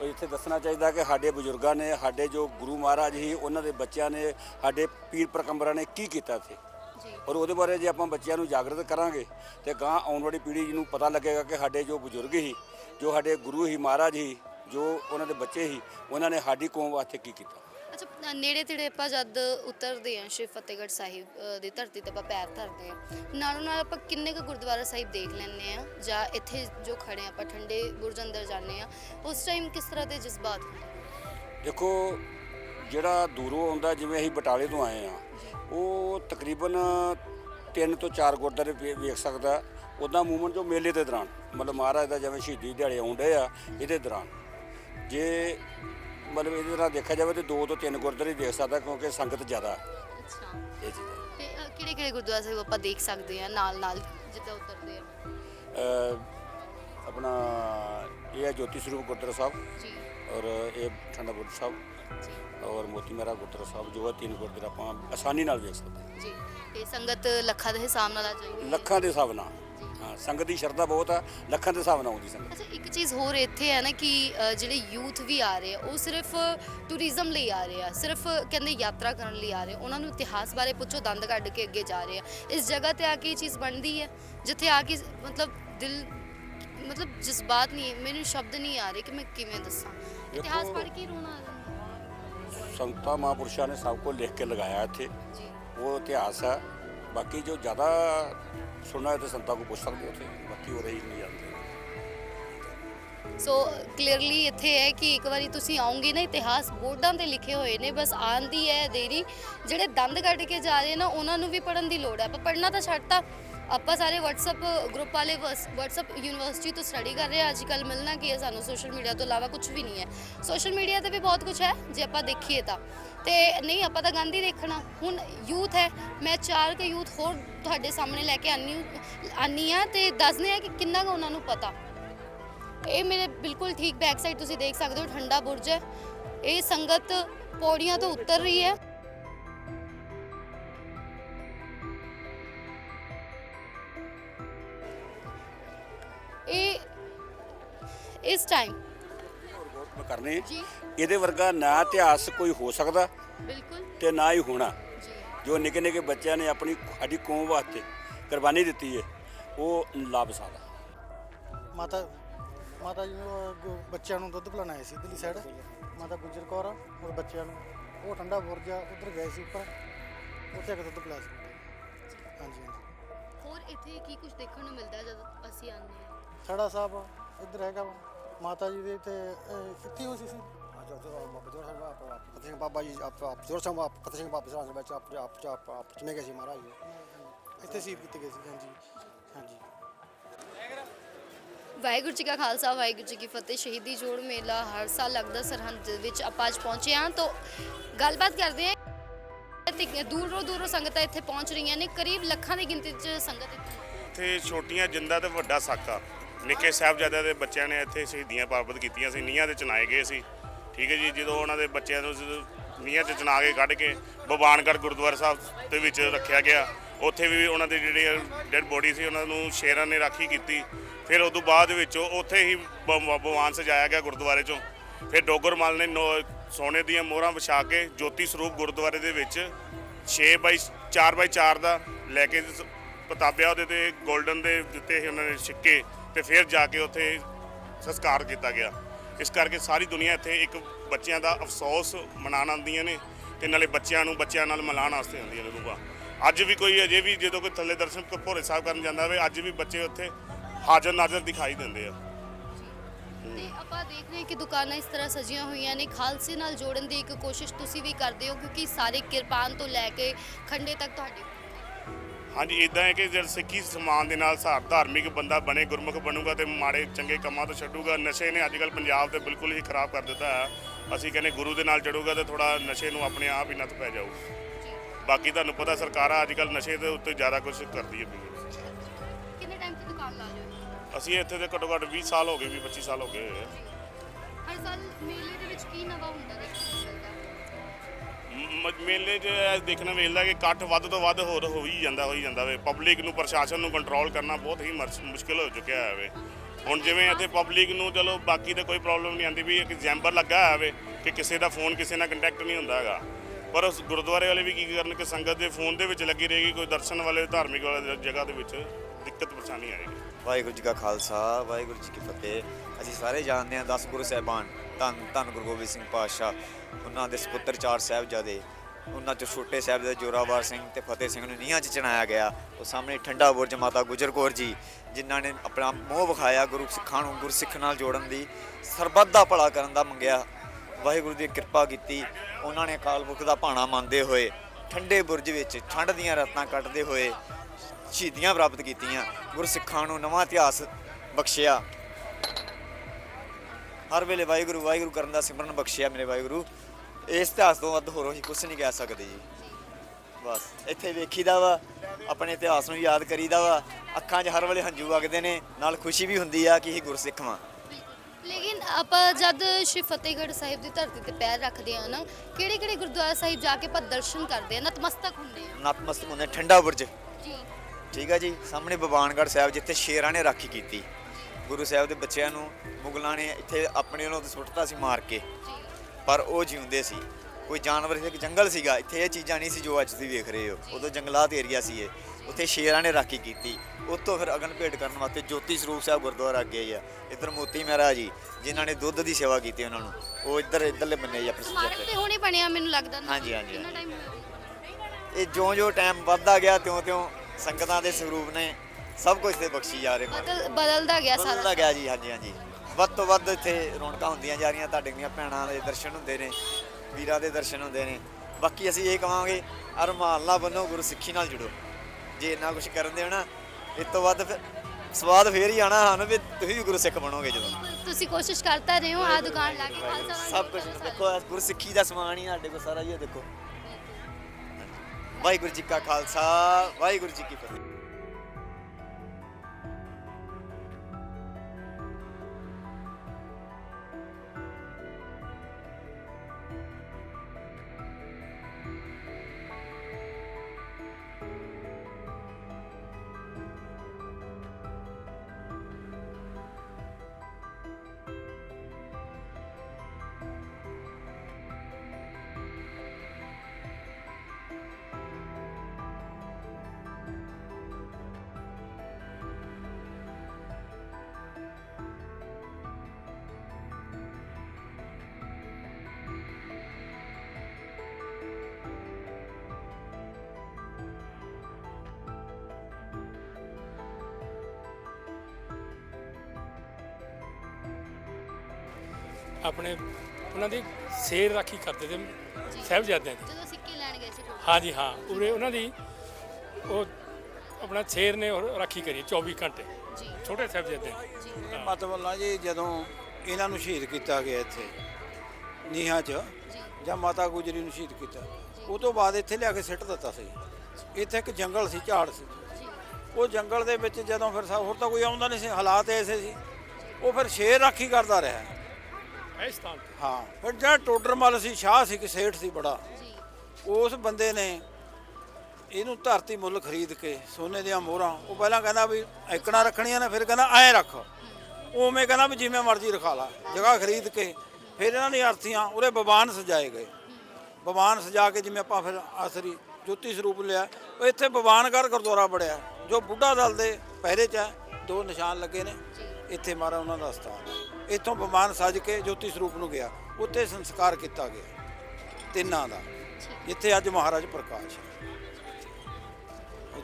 M: ਔਰ ਇੱਥੇ ਦੱਸਣਾ ਚਾਹੀਦਾ ਕਿ ਸਾਡੇ ਬਜ਼ੁਰਗਾਂ ਨੇ ਸਾਡੇ ਜੋ ਗੁਰੂ ਮਹਾਰਾਜ ਸੀ ਉਹਨਾਂ ਦੇ ਬੱਚਿਆਂ ਨੇ ਸਾਡੇ ਪੀਰ ਪ੍ਰਕੰਬਰਾਂ ਨੇ ਕੀ ਕੀਤਾ ਇੱਥੇ?
A: ਜੀ।
M: ਔਰ ਉਹਦੇ ਬਾਰੇ ਜੇ ਆਪਾਂ ਬੱਚਿਆਂ ਨੂੰ ਜਾਗਰਤ ਕਰਾਂਗੇ ਤੇ ਗਾਂ ਆਉਣ ਵਾਲੀ ਪੀੜ੍ਹੀ ਨੂੰ ਪਤਾ ਲੱਗੇਗਾ ਕਿ ਸਾਡੇ ਜੋ ਬਜ਼ੁਰਗ ਸੀ ਜੋ ਸਾਡੇ ਗੁਰੂ ਸੀ ਮਹਾਰਾਜ ਸੀ ਜੋ ਉਹਨਾਂ ਦੇ ਬੱਚੇ ਸੀ ਉਹਨਾਂ ਨੇ ਸਾਡੀ ਕੌਮ ਵਾਸਤੇ ਕੀ ਕੀਤਾ।
A: ਅੱਛਾ ਨੇੜੇ ਤੇੜੇ ਆਪਾਂ ਜਦ ਉਤਰਦੇ ਹਾਂ ਸ਼੍ਰੀ ਫਤਿਹਗੜ੍ਹ ਸਾਹਿਬ ਅ, ਦੀ ਧਰਤੀ ਤੇ ਆਪਾਂ ਪੈਰ ਧਰਦੇ ਹਾਂ ਨਾਲੋਂ ਨਾਲ ਆਪਾਂ ਕਿੰਨੇ ਕੁ ਗੁਰਦੁਆਰਾ ਸਾਹਿਬ ਦੇਖ ਲੈਂਦੇ ਆ ਜਾਂ ਇੱਥੇ ਜੋ ਖੜੇ ਹਾਂ ਆਪਾਂ ਠੰਡੇ ਬੁਰਜ ਅੰਦਰ ਜਾਂਦੇ ਆ ਉਸ ਟਾਈਮ ਕਿਸ ਤਰ੍ਹਾਂ ਦੇ ਜਜ਼ਬਾਤ ਹੁੰਦੇ
M: ਦੇਖੋ ਜਿਹੜਾ ਦੂਰੋਂ ਆਉਂਦਾ ਜਿਵੇਂ ਅਸੀਂ ਬਟਾਲੇ ਤੋਂ ਆਏ ਆ ਉਹ ਤਕਰੀਬਨ ਤਿੰਨ ਤੋਂ ਚਾਰ ਗੁਰਦੁਆਰੇ ਵੇ- ਵੇਖ ਸਕਦਾ ਉਦਾਂ ਮੂਵਮੈਂਟ ਜੋ ਮੇਲੇ ਦੇ ਦੌਰਾਨ ਮਤਲਬ ਮਹਾਰਾਜ ਦਾ ਜਿਵੇਂ ਸ਼ਹੀਦੀ ਦਿਹਾੜੇ ਆਉਂਦੇ ਆ ਇਹਦੇ ਦੌਰਾਨ। ਜੇ ਮਤਲਬ ਇਹਦੇ ਨਾਲ ਦੇਖਿਆ ਜਾਵੇ ਤੇ ਦੋ ਤੋਂ ਤਿੰਨ ਗੁਰਦੁਆਰੇ ਦੇਖ ਸਕਦਾ ਕਿਉਂਕਿ ਸੰਗਤ ਜ਼ਿਆਦਾ ਹੈ।
A: ਅੱਛਾ।
M: ਇਹ ਚੀਜ਼ ਹੈ।
A: ਤੇ ਕਿਹੜੇ ਕਿਹੜੇ ਗੁਰਦੁਆਰਾ ਸਾਹਿਬ ਆਪਾਂ ਦੇਖ ਸਕਦੇ ਆ ਨਾਲ ਨਾਲ ਜਿੱਦਾਂ ਉਤਰਦੇ ਆ?
M: ਅਹ ਆਪਣਾ ਇਹ ਹੈ ਜੋਤੀ ਸਰੂਪ ਗੁਰਦੁਆਰਾ ਸਾਹਿਬ
A: ਜੀ।
M: ਔਰ ਇਹ ਠੰਡਾ ਬੁਰਜ ਸਾਹਿਬ
A: ਜੀ।
M: ਔਰ ਮੋਤੀ ਮਹਿਰਾ ਗੁਰਦੁਆਰਾ ਸਾਹਿਬ ਜੋ ਹੈ ਤਿੰਨ ਗੁਰਦੁਆਰਾ ਆਪਾਂ ਆਸਾਨੀ ਨਾਲ ਵੇਖ ਸਕਦੇ ਹਾਂ।
A: ਜੀ। ਇਹ ਸੰਗਤ ਲੱਖਾਂ ਦੇ ਹਿਸਾਬ ਨਾਲ ਆ ਜਾਏਗੀ?
M: ਲੱਖਾਂ ਦੇ ਹਿਸਾਬ ਨਾਲ। ਹਾਂ ਸੰਗਤ ਦੀ ਸ਼ਰਧਾ ਬਹੁਤ ਆ ਲੱਖਾਂ ਦੇ ਹਿਸਾਬ ਨਾਲ ਆਉਂਦੀ ਸੰਗਤ।
A: ਅੱਛਾ ਇੱਕ ਚੀਜ਼ ਹੋਰ ਇੱਥੇ ਹੈ ਨਾ ਕਿ ਅ, ਜਿਹੜੇ ਯੂਥ ਵੀ ਆ ਰਹੇ ਆ ਉਹ ਸਿਰਫ ਟੂਰਿਜ਼ਮ ਲਈ ਆ ਰਹੇ ਆ ਸਿਰਫ ਕਹਿੰਦੇ ਯਾਤਰਾ ਕਰਨ ਲਈ ਆ ਰਹੇ ਆ। ਉਹਨਾਂ ਨੂੰ ਇਤਿਹਾਸ ਬਾਰੇ ਪੁੱਛੋ ਦੰਦ ਕੱਢ ਕੇ ਅੱਗੇ ਜਾ ਰਹੇ ਆ। ਇਸ ਜਗ੍ਹਾ ਤੇ ਆ ਕੇ ਇਹ ਚੀਜ਼ ਬਣਦੀ ਹੈ? ਜਿੱਥੇ ਆ ਕੇ ਮਤਲਬ ਦਿਲ ਮਤਲਬ ਜਜ਼ਬਾਤ ਨਹੀਂ ਮੈਨੂੰ ਸ਼ਬਦ ਨਹੀਂ ਆ ਰਹੇ ਕਿ ਮੈਂ ਕਿਵੇਂ ਦੱਸਾਂ? ਇਤਿਹਾਸ ਪੜ੍ਹ ਕੇ ਹੀ ਰੋਣਾ ਆ ਜਾਂਦਾ।
M: ਸੰਤਾਂ ਮਹਾਂਪੁਰਸ਼ਾਂ ਨੇ ਸਭ ਕੁਝ ਲਿਖ ਕੇ ਲਗਾਇਆ ਇੱਥੇ।
A: ਜੀ।
M: ਉਹ ਇਤਿਹਾਸ ਹੈ ਬਾਕੀ ਜੋ ਜ਼ਿਆਦਾ ਸੁਣਨਾ ਹੈ ਤਾਂ ਸੰਤਾਂ ਕੋ ਪੁੱਛ ਸਕਦੇ ਹੋ ਉੱਥੇ, ਬਾਕੀ ਹੋ ਰਹੀ ਨਹੀਂ ਜਾਂਦੇ।
A: ਸੋ ਕਲੀਅਰਲੀ ਇੱਥੇ ਹੈ ਕਿ ਇੱਕ ਵਾਰੀ ਤੁਸੀਂ ਆਓਗੇ ਨਾ ਇਤਿਹਾਸ ਬੋਰਡਾਂ ਤੇ ਲਿਖੇ ਹੋਏ ਨੇ, ਬਸ ਆਂਦੀ ਹੈ ਦੇਰੀ। ਜਿਹੜੇ ਦੰਦ ਕੱਢ ਕੇ ਜਾ ਰਹੇ ਨਾ, ਉਹਨਾਂ ਨੂੰ ਵੀ ਪੜਨ ਦੀ ਲੋੜ ਹੈ। ਪਰ ਪੜਨਾ ਤਾਂ ਛੱਡਤਾ ਆਪਾਂ ਸਾਰੇ WhatsApp ਗਰੁੱਪ ਵਾਲੇ WhatsApp ਯੂਨੀਵਰਸਿਟੀ ਤੋਂ ਸਟੱਡੀ ਕਰ ਰਹੇ ਆ ਅੱਜ ਕੱਲ ਮਿਲਣਾ ਕੀ ਹੈ ਸਾਨੂੰ ਸੋਸ਼ਲ ਮੀਡੀਆ ਤੋਂ ਇਲਾਵਾ ਕੁਝ ਵੀ ਨਹੀਂ ਹੈ। ਸੋਸ਼ਲ ਮੀਡੀਆ ਤੇ ਵੀ ਬਹੁਤ ਕੁਝ ਹੈ, ਜੇ ਆਪਾਂ ਦੇਖੀਏ ਤਾਂ। ਤੇ ਨਹੀਂ, ਆਪਾਂ ਤਾਂ ਗਾਂਧੀ ਦੇਖਣਾ। ਹੁਣ ਯੂਥ ਹੈ, ਮੈਂ ਚਾਰ ਕੁ ਯੂਥ ਹੋਰ ਤੁਹਾਡੇ ਸਾਹਮਣੇ ਲੈ ਕੇ ਆਨੀ ਆਨੀ ਆ ਤੇ ਦੱਸਦੇ ਆ ਕਿ ਕਿੰਨਾ ਕੁ ਉਹਨਾਂ ਨੂੰ ਪਤਾ। ਇਹ ਮੇਰੇ ਬਿਲਕੁਲ ਠੀਕ ਬੈਕ ਸਾਈਡ ਤੁਸੀਂ ਦੇਖ ਸਕਦੇ ਹੋ, ਠੰਡਾ ਬੁਰਜ ਹੈ। ਇਹ ਸੰਗਤ ਪੌੜੀਆਂ ਤੋਂ ਉਤਰ ਰਹੀ ਹੈ। ਇਹ ਇਸ ਟਾਈਮ
M: ਮੈਂ ਕਰਨੇ
A: ਜੀ।
M: ਇਹਦੇ ਵਰਗਾ ਨਾ ਇਤਿਹਾਸ ਕੋਈ ਹੋ ਸਕਦਾ
A: ਬਿਲਕੁਲ।
M: ਤੇ ਨਾ ਹੀ ਹੋਣਾ।
A: ਜੀ।
M: ਜੋ ਨਿੱਕੇ ਨਿੱਕੇ ਬੱਚਿਆਂ ਨੇ ਆਪਣੀ ਸਾਡੀ ਕੌਮ ਵਾਸਤੇ ਕੁਰਬਾਨੀ ਦਿੱਤੀ ਹੈ ਉਹ ਲਾਭ ਸਕਦਾ
N: ਮਾਤਾ ਮਾਤਾ ਜੀ ਨੂੰ ਬੱਚਿਆਂ ਨੂੰ ਦੁੱਧ ਪਿਲਾਉਣ ਆਏ ਸੀ ਦਿੱਲੀ ਸਾਈਡ ਮਾਤਾ ਗੁਜਰ ਕੌਰ ਔਰ ਬੱਚਿਆਂ ਨੂੰ। ਉਹ ਠੰਡਾ ਬੁਰਜ ਉਧਰ ਗਏ ਸੀ ਉੱਪਰ। ਉੱਥੇ ਆ ਕੇ ਦੁੱਧ ਸੀ ਹਾਂਜੀ ਹਾਂਜੀ।
A: ਹੋਰ ਇੱਥੇ ਕੀ ਕੁਝ ਦੇਖਣ ਨੂੰ ਮਿਲਦਾ ਜਦ ਅਸੀਂ ਆਉਂਦੇ ਹਾਂ
N: ਖੜਾ ਸਾਹਿਬ ਇੱਧਰ ਹੈਗਾ ਵਾ। ਮਾਤਾ ਜੀ ਦੇ ਤੇ ਅਹ, ਇੱਥੇ ਹੋ ਸੀ। ਸੀ ਫਤਿਹ ਸਿੰਘ ਬਾਬਾ ਜੀ ਆਪ ਆਪ ਜ਼ੋਰ ਸਿੰਘ ਆਪ ਫਤਿਹ ਸਿੰਘ ਬਾਬਾ ਸਾਹਿਬ ਵਿੱਚ ਆਪ ਆਪ ਆਪ ਆਪ ਚੁਣੇ ਗਏ ਸੀ ਮਹਾਰਾਜ ਜੀ। ਇੱਥੇ ਸ਼ਹੀਦ ਕੀਤੇ ਗਏ ਸੀ ਹਾਂਜੀ। ਹਾਂਜੀ।
A: ਵਾਹਿਗੁਰੂ ਜੀ ਕਾ ਖਾਲਸਾ ਵਾਹਿਗੁਰੂ ਜੀ ਕੀ ਫਤਿਹ। ਸ਼ਹੀਦੀ ਜੋੜ ਮੇਲਾ ਹਰ ਸਾਲ ਲੱਗਦਾ ਸਰਹੰਦ ਵਿੱਚ ਆਪਾਂ ਅੱਜ ਪਹੁੰਚੇ ਹਾਂ। ਤਾਂ ਗੱਲਬਾਤ ਕਰਦੇ ਹਾਂ। ਤੇ ਦੂਰੋਂ ਦੂਰੋਂ ਸੰਗਤਾਂ ਇੱਥੇ ਪਹੁੰਚ ਰਹੀਆਂ ਨੇ। ਕਰੀਬ ਲੱਖਾਂ ਦੀ ਗਿਣਤੀ 'ਚ ਸੰਗਤ ਇੱਥੇ
B: ਇੱਥੇ ਛੋਟੀਆਂ ਜਿੰਦਾ ਤੇ ਵੱਡਾ ਸਾਕਾ। ਨਿੱਕੇ ਸਾਹਿਬਜ਼ਾਦਿਆਂ ਦੇ ਬੱਚਿਆਂ ਨੇ ਇੱਥੇ ਸ਼ਹੀਦੀਆਂ ਪ੍ਰਾਪਤ ਕੀਤੀਆਂ ਸੀ, ਨੀਹਾਂ ਦੇ ਚਨਾਏ ਗਏ ਸੀ। ਠੀਕ ਹੈ ਜੀ, ਜਦੋਂ ਉਹਨਾਂ ਦੇ ਬੱਚਿਆਂ ਨੂੰ ਨੀਹਾਂ 'ਚ ਚਨਾ ਕੇ ਕੱਢ ਕੇ ਬਵਾਨਗੜ੍ਹ ਗੁਰਦੁਆਰਾ ਸਾਹਿਬ ਦੇ ਵਿੱਚ ਰੱਖਿਆ ਗਿਆ, ਉੱਥੇ ਵੀ ਉਹਨਾਂ ਦੇ ਜਿਹੜੇ ਡੈਡ ਬੋਡੀ ਸੀ, ਉਹਨਾਂ ਨੂੰ ਸ਼ੇਰਾਂ ਨੇ ਰਾਖੀ ਕੀਤੀ। ਫਿਰ ਉਦੋਂ ਬਾਅਦ ਵਿੱਚ ਉਹ ਉੱਥੇ ਹੀ ਬ- ਬ- ਬਵਾਨ ਸਜਾਇਆ ਗਿਆ ਗੁਰਦੁਆਰੇ 'ਚੋਂ। ਫਿਰ ਡੋਗਰਮਲ ਨੇ ਨੋ- ਸੋਨੇ ਦੀਆਂ ਮੋਹਰਾਂ ਵਿਛਾ ਕੇ ਜੋਤੀ ਸਰੂਪ ਗੁਰਦੁਆਰੇ ਦੇ ਵਿੱਚ 6 ਬਾਈ 4 ਬਾਈ 4 ਦਾ ਲੈ ਕੇ ਪਤਾਬਿਆ ਉਹਦੇ ਤੇ 골ਡਨ ਦੇ ਦਿੱਤੇ ਸੀ ਉਹਨਾਂ ਨੇ ਸਿੱਕੇ। ਤੇ ਫਿਰ ਜਾ ਕੇ ਉੱਥੇ ਸੰਸਕਾਰ ਕੀਤਾ ਗਿਆ। ਇਸ ਕਰਕੇ ਸਾਰੀ ਦੁਨੀਆ ਇੱਥੇ ਇੱਕ ਬੱਚਿਆਂ ਦਾ ਅਫਸੋਸ ਮਨਾਉਣ ਆਉਂਦੀਆਂ ਨੇ ਤੇ ਨਾਲੇ ਬੱਚਿਆਂ ਨੂੰ ਬੱਚਿਆਂ ਨਾਲ ਮਿਲਾਉਣ ਵਾਸਤੇ ਆਉਂਦੀਆਂ ਨੇ ਰੂਬਾ ਅੱਜ ਵੀ ਕੋਈ ਅਜੇ ਵੀ ਜਦੋਂ ਕੋਈ ਥੱਲੇ ਦਰਸ਼ਨ ਭੋਰੇ ਸਾਹਿਬ ਕਰਨ ਜਾਂਦਾ ਹੋਵੇ, ਅੱਜ ਵੀ ਬੱਚੇ ਉੱਥੇ ਹਾਜ਼ਰ ਨਾਜ਼ਰ ਦਿਖਾਈ ਦਿੰਦੇ ਆ।
A: ਤੇ ਆਪਾਂ ਦੇਖ ਰਹੇ ਹਾਂ ਕਿ ਦੁਕਾਨਾਂ ਇਸ ਤਰ੍ਹਾਂ ਸਜੀਆਂ ਹੋਈਆਂ ਨੇ। ਖਾਲਸੇ ਨਾਲ ਜੋੜਨ ਦੀ ਇੱਕ ਕੋਸ਼ਿਸ਼ ਤੁਸੀਂ ਵੀ ਕਰਦੇ ਹੋ ਕਿਉਂਕਿ ਸਾਰੇ ਕਿਰਪਾਨ ਤੋਂ ਲੈ ਕੇ ਖੰਡੇ ਤੱਕ ਤੁਹਾਡੇ
B: ਹਾਂਜੀ ਇਦਾਂ ਹੈ ਕਿ ਜਦ ਸਿੱਖੀ ਸਮਾਨ ਦੇ ਨਾਲ ਸਾ ਧਾਰਮਿਕ ਬੰਦਾ ਬਣੇ ਗੁਰਮੁਖ ਬਣੂਗਾ ਤੇ ਮਾੜੇ ਚੰਗੇ ਕੰਮਾਂ ਤੋਂ ਛੱਡੂਗਾ। ਨਸ਼ੇ ਨੇ ਅੱਜਕੱਲ ਪੰਜਾਬ ਤੇ ਬਿਲਕੁਲ ਹੀ ਖਰਾਬ ਕਰ ਦਿੱਤਾ ਹੈ। ਅਸੀਂ ਕਹਿੰਦੇ ਗੁਰੂ ਦੇ ਨਾਲ ਜੜੂਗਾ ਤੇ ਥੋੜਾ ਨਸ਼ੇ ਨੂੰ ਆਪਣੇ ਆਪ ਹੀ ਨੱਥ ਪੈ ਜਾਊ। ਬਾਕੀ ਤੁਹਾਨੂੰ ਪਤਾ ਸਰਕਾਰਾਂ ਅੱਜਕੱਲ ਨਸ਼ੇ ਦੇ ਉੱਤੇ ਜ਼ਿਆਦਾ ਕੁਝ ਕਰਦੀ ਹੈ।
A: ਕਿੰਨੇ ਟਾਈਮ ਤੋਂ ਦੁਕਾਨ ਲਾ ਹੋ?
B: ਅਸੀਂ ਇੱਥੇ ਦੇ ਘੱਟੋ ਘੱਟ 20 ਸਾਲ ਹੋ ਗਏ 20 25 ਸਾਲ ਹੋ ਗਏ।
A: ਹਰ ਸਾਲ ਮੇਲੇ ਦੇ ਵਿੱਚ ਕੀ ਨਵਾਂ ਹੁੰਦਾ ਦੇਖਣ
B: ਮ- ਮੇਲੇ 'ਚ ਇਹ ਦੇਖਣ ਨੂੰ ਮਿਲਦਾ ਕਿ ਇਕੱਠ ਵੱਧ ਤੋਂ ਵੱਧ ਹੋਰ ਹੋ ਹੀ ਜਾਂਦਾ ਹੋਈ ਜਾਂਦਾ ਵੇ। ਪਬਲਿਕ ਨੂੰ, ਪ੍ਰਸ਼ਾਸਨ ਨੂੰ ਕੰਟਰੋਲ ਕਰਨਾ ਬਹੁਤ ਹੀ ਮਰਸ- ਮੁਸ਼ਕਿਲ ਹੋ ਚੁੱਕਿਆ ਹੈ ਵੇ। ਹੁਣ ਜਿਵੇਂ ਇੱਥੇ ਪਬਲਿਕ ਨੂੰ ਚਲੋ ਬਾਕੀ ਤਾਂ ਕੋਈ ਪ੍ਰੋਬਲਮ ਨਹੀਂ ਆਉਂਦੀ ਵੀ ਇੱਕ ਜੈਂਬਰ ਲੱਗਾ ਹੋਵੇ ਕਿ ਕਿਸੇ ਦਾ ਫੋਨ ਕਿਸੇ ਨਾਲ ਕੰਟੈਕਟ ਨਹੀਂ ਹੁੰਦਾ ਹੈਗਾ। ਪਰ ਉਸ ਗੁਰਦੁਆਰੇ ਵਾਲੇ ਵੀ ਕੀ ਕਰਨ ਕਿ ਸੰਗਤ ਦੇ ਫੋਨ ਦੇ ਵਿੱਚ ਲੱਗੀ ਰਹੇਗੀ, ਕੋਈ ਦਰਸ਼ਨ ਵਾਲੇ, ਧਾਰਮਿਕ ਵਾਲੇ ਜਗ੍ਹਾ ਦੇ ਵਿੱਚ ਦਿੱਕਤ ਪਰੇਸ਼ਾਨੀ ਆਏਗੀ।
C: ਵਾਹਿਗੁਰੂ ਜੀ ਕਾ ਖਾਲਸਾ, ਵਾਹਿਗੁਰੂ ਜੀ ਕੀ ਫਤਿਹ। ਅਸੀਂ ਸਾਰੇ ਜਾਣਦੇ ਹਾਂ 10 ਗੁਰੂ ਸਾਹਿਬਾਨ, ਧੰਨ ਧੰਨ ਗੁਰੂ ਗੋਬਿੰਦ ਸਿੰਘ ਪਾਤਸ਼ਾਹ, ਉਹਨਾਂ ਦੇ ਸੁਪੁੱਤਰ ਚਾਰ ਸਾਹਿਬਜ਼ਾਦੇ, ਉਹਨਾਂ ਚੋਂ ਛੋਟੇ ਸਾਹਿਬਜ਼ਾਦੇ ਜੋਰਾਵਰ ਸਿੰਘ ਤੇ ਫਤਿਹ ਸਿੰਘ ਨੂੰ ਨੀਹਾਂ 'ਚ ਚਣਾਇਆ ਗਿਆ। ਉਹ ਸਾਹਮਣੇ ਠੰਡਾ ਬੁਰਜ ਮਾਤਾ ਗੁਜਰ ਕੌਰ ਜੀ, ਜਿਨ੍ਹਾਂ ਨੇ ਆਪਣਾ ਮੋਹ ਵਿਖਾਇਆ ਗੁਰੂ ਸਿੱਖਾਂ ਨੂੰ ਗੁਰਸਿੱਖ ਨਾਲ ਜੋੜਨ ਦੀ, ਸਰਬੱਤ ਦਾ ਭਲਾ ਕਰਨ ਦਾ ਮੰਗਿਆ। ਵਾਹਿਗੁਰੂ ਦੀ ਕਿਰਪਾ ਕੀਤੀ। ਉਹਨਾਂ ਨੇ ਅਕਾਲ ਪੁਰਖ ਦਾ ਭਾਣਾ ਮੰਨਦੇ ਹੋਏ, ਠੰਡੇ ਬੁਰਜ ਵਿੱਚ ਠੰਡ ਦੀਆਂ ਰਾਤਾਂ ਕੱਟਦੇ ਹੋਏ ਸ਼ਹੀਦੀਆਂ ਪ੍ਰਾਪਤ ਕੀਤੀਆਂ। ਗੁਰਸਿੱਖਾਂ ਨੂੰ ਨਵਾਂ ਇਤਿਹਾਸ ਬਖਸ਼ਿਆ। ਹਰ ਵੇਲੇ ਵਾਹਿਗੁਰੂ ਵਾਹਿਗੁਰੂ ਕਰਨ ਦਾ ਸਿਮਰਨ ਬਖਸ਼ਿਆ ਮੇਰੇ ਵਾਹਿਗੁਰੂ। ਇਸ ਇਤਿਹਾਸ ਤੋਂ ਵੱਧ ਹੋਰ ਅਸੀਂ ਕੁਝ ਨਹੀਂ ਕਹਿ ਸਕਦੇ ਜੀ। ਬਸ ਇੱਥੇ ਵੇਖੀਦਾ ਵਾ ਆਪਣੇ ਇਤਿਹਾਸ ਨੂੰ ਯਾਦ ਕਰੀਦਾ ਵਾ। ਅੱਖਾਂ 'ਚ ਹਰ ਵੇਲੇ ਹੰਝੂ ਵਗਦੇ ਨੇ ਨਾਲ ਖੁਸ਼ੀ ਵੀ ਹੁੰਦੀ ਆ ਕਿ ਅਸੀਂ ਗੁਰਸਿੱਖ ਵਾਂ।
A: ਲੇਕਿਨ ਆਪਾਂ ਜਦ ਸ਼੍ਰੀ ਫਤਿਹਗੜ੍ਹ ਸਾਹਿਬ ਦੀ ਧਰਤੀ ਤੇ ਪੈਰ ਰੱਖਦੇ ਆ ਨਾ ਕਿਹੜੇ ਕਿਹੜੇ ਗੁਰਦੁਆਰਾ ਸਾਹਿਬ ਜਾ ਕੇ ਆਪਾਂ ਦਰਸ਼ਨ ਕਰਦੇ ਆ ਨਤਮਸਤਕ ਹੁੰਦੇ ਆ।
C: ਨਤਮਸਤਕ ਹੁੰਦੇ ਠੰਡਾ ਬੁਰਜ।
A: ਜੀ।
C: ਠੀਕ ਆ ਜੀ ਸਾਹਮਣੇ ਬਵਾਨਗੜ੍ਹ ਸਾਹਿਬ ਜਿੱਥੇ ਸ਼ੇਰਾਂ ਨੇ ਰਾਖੀ ਕੀਤੀ। ਗੁਰੂ ਸਾਹਿਬ ਦੇ ਬੱਚਿਆਂ ਨੂੰ ਮੁਗਲਾਂ ਨੇ ਇੱਥੇ ਆਪਣੇ ਵੱਲੋਂ ਤਾਂ ਸੁੱਟਤਾ ਸੀ ਮਾਰ ਕੇ। ਪਰ ਉਹ ਜਿਉਂਦੇ ਸੀ। ਕੋਈ ਜਾਨਵਰ ਸੀ ਇੱਕ ਜੰਗਲ ਸੀਗਾ। ਇੱਥੇ ਇਹ ਚੀਜ਼ਾਂ ਨਹੀਂ ਸੀ ਜੋ ਅੱਜ ਤੁਸੀਂ ਵੇਖ ਰਹੇ ਹੋ। ਉਦੋਂ ਜੰਗਲਾਤ ਏਰੀਆ ਸੀ ਇਹ। ਉੱਥੇ ਸ਼ੇਰਾਂ ਨੇ ਰਾਖੀ ਕੀਤੀ। ਉੱਥੋਂ ਫਿਰ ਅਗਨ ਭੇਟ ਕਰਨ ਵਾਸਤੇ ਜੋਤੀ ਸਰੂਪ ਸਾਹਿਬ ਗੁਰਦੁਆਰਾ ਅੱਗੇ ਆ। ਇੱਧਰ ਮੋਤੀ ਮਹਿਰਾ ਜੀ ਜਿਨ੍ਹਾਂ ਨੇ ਦੁੱਧ ਦੀ ਸੇਵਾ ਕੀਤੀ ਉਹਨਾਂ ਨੂੰ। ਉਹ ਇੱਧਰ ਇੱਧਰਲੇ ਬੰਨੇ ਜੀ ਪ੍ਰਸਿੱਧ
A: ਤੇ ਹੁਣੇ ਬਣਿਆ ਮੈਨੂੰ ਲੱਗਦਾ।
C: ਹਾਂਜੀ, ਹਾਂਜੀ? ਇਹ ਜਿਉਂ-ਜਿਉਂ ਟਾਈਮ ਵੱਧਦਾ ਗਿਆ ਤਿਉਂ-ਤਿਉਂ ਸੰਗਤਾਂ ਦੇ ਸਰੂਪ ਨੇ ਸਭ ਕੁਝ ਤੇ ਬਖਸ਼ੀ ਜਾ ਰਹੇ
A: ਬਦਲ ਬਦਲਦਾ ਗਿਆ ਸਾਰਾ।
C: ਬਦਲਦਾ ਗਿਆ ਜੀ ਹਾਂਜੀ ਹਾਂਜੀ। ਵੱਧ ਤੋਂ ਵੱਧ ਇੱਥੇ ਰੌਣਕਾਂ ਹੁੰਦੀਆਂ ਜਾ ਰਹੀਆਂ ਤੁਹਾਡੇ ਦੀਆਂ ਭੈਣਾਂ ਦੇ ਦਰਸ਼ਨ ਹੁੰਦੇ ਨੇ ਵੀਰਾਂ ਦੇ ਦਰਸ਼ਨ ਹੁੰਦੇ ਨੇ। ਬਾਕੀ ਅਸੀਂ ਇਹ ਕਹਾਂਗੇ ਅਰਮਾਨ ਨਾ ਬੰਨੋ ਗੁਰੂ ਸਿੱਖੀ ਨਾਲ ਜੁੜੋ। ਜੇ ਇੰਨਾ ਕੁਝ ਕਰਨ ਦੇ ਨਾ ਇਸ ਤੋਂ ਵੱਧ ਫਿਰ ਸਵਾਦ ਫੇਰ ਹੀ ਆਣਾ ਹਨ ਵੀ ਤੁਸੀਂ ਵੀ ਗੁਰੂ ਸਿੱਖ ਬਣੋਗੇ ਜਦੋਂ।
A: ਤੁਸੀਂ ਕੋਸ਼ਿਸ਼ ਕਰਤਾ ਰਹੇ ਹੋ ਆ ਦੁਕਾਨ ਲਾ ਕੇ ਖਾਲਸਾ
C: ਸਭ ਕੁਝ ਦੇਖੋ ਗੁਰੂ ਸਿੱਖੀ ਦਾ ਸਮਾਨ ਹੀ ਸਾਡੇ ਕੋਲ ਸਾਰਾ ਹੀ ਇਹ ਦੇਖੋ। ਵਾਹਿਗੁਰੂ ਜੀ ਕਾ ਖਾਲਸਾ ਵਾਹਿਗੁਰੂ ਜੀ ਕੀ ਫਤਿਹ।
I: ਆਪਣੇ ਉਹਨਾਂ ਦੀ ਸੇਰ ਰਾਖੀ ਕਰਦੇ ਤੇ ਸਾਹਿਬਜ਼ਾਦਿਆਂ ਦੀ।
A: ਜਦੋਂ ਸਿੱਕੇ ਲੈਣ ਗਏ ਸੀ ਕੋਲ।
I: ਹਾਂਜੀ ਹਾਂ। ਉਰੇ ਉਹਨਾਂ ਦੀ ਉਹ ਆਪਣਾ ਸ਼ੇਰ ਨੇ ਉਹ ਰਾਖੀ ਕਰੀ 24 ਘੰਟੇ।
A: ਜੀ।
I: ਛੋਟੇ ਸਾਹਿਬਜ਼ਾਦੇ
A: ਜੀ।
O: ਨਾ ਜੀ ਜਦੋਂ ਇਹਨਾਂ ਨੂੰ ਸ਼ਹੀਦ ਕੀਤਾ ਗਿਆ ਇੱਥੇ ਨੀਹਾਂ 'ਚ
A: ਜੀ।
O: ਮਾਤਾ ਗੁਜਰੀ ਨੂੰ ਸ਼ਹੀਦ ਕੀਤਾ ਉਹ ਤੋਂ ਬਾਅਦ ਇੱਥੇ ਲਿਆ ਕੇ ਸਿੱਟ ਦਿੱਤਾ ਸੀ। ਇੱਥੇ ਇੱਕ ਜੰਗਲ ਸੀ ਝਾੜ ਸੀ। ਉਹ ਜੰਗਲ ਦੇ ਵਿੱਚ ਜਦੋਂ ਫਿਰ ਸਾ- ਹੋਰ ਤਾਂ ਕੋਈ ਆਉਂਦਾ ਨਹੀਂ ਸੀ ਹਾਲਾਤ ਐਸੇ ਸੀ। ਉਹ ਫਿਰ ਸ਼ੇਰ ਰਾਖੀ ਕਰਦਾ ਰਿਹਾ।
I: ਇਸ ਸਥਾਨ ਤੇ।
O: ਹਾਂ ਫਿਰ ਜਿਹੜਾ ਟੋਡਰਮਲ ਸੀ ਸ਼ਾਹ ਸੀ ਕਿ ਸੇਠ ਸੀ ਬੜਾ।
A: ਜੀ।
O: ਉਸ ਬੰਦੇ ਨੇ ਇਹਨੂੰ ਧਰਤੀ ਮੁੱਲ ਖਰੀਦ ਕੇ ਸੋਨੇ ਦੀਆਂ ਮੋਹਰਾਂ ਉਹ ਪਹਿਲਾਂ ਕਹਿੰਦਾ ਵੀ ਐਕਣਾ ਰੱਖਣੀਆਂ ਨੇ ਫਿਰ ਕਹਿੰਦਾ ਐ ਰੱਖ। ਉਵੇਂ ਕਹਿੰਦਾ ਵੀ ਜਿਵੇਂ ਮਰਜ਼ੀ ਰਖਾ ਲਾ ਜਗ੍ਹਾ ਖਰੀਦ ਕੇ ਫਿਰ ਇਹਨਾਂ ਦੀ ਅਰਥੀਆਂ ਉਹਦੇ ਬਵਾਨ ਸਜਾਏ ਗਏ। ਬਵਾਨ ਸਜਾ ਕੇ ਜਿਵੇਂ ਆਪਾਂ ਫਿਰ ਆਸਰੀ ਜੋਤੀ ਸਰੂਪ ਲਿਆ ਉਹ ਇੱਥੇ ਬਵਾਨਗੜ੍ਹ ਗੁਰਦੁਆਰਾ ਬੜਿਆ ਜੋ ਬੁੱਢਾ ਦਲ ਦੇ ਪਹਿਰੇ 'ਚ ਹੈ ਦੋ ਨਿਸ਼ਾਨ ਲੱਗੇ ਨੇ। ਇੱਥੇ ਮਾਰਾ ਉਹਨਾਂ ਦਾ ਸਥਾਨ ਹੈ। ਇੱਥੋਂ ਬਵਾਨ ਸਜ ਕੇ ਜੋਤੀ ਸਰੂਪ ਨੂੰ ਗਿਆ। ਉੱਥੇ ਸੰਸਕਾਰ ਕੀਤਾ ਗਿਆ। ਤਿੰਨਾਂ ਦਾ। ਜਿੱਥੇ ਅੱਜ ਮਹਾਰਾਜ ਪ੍ਰਕਾਸ਼ ਹੈ।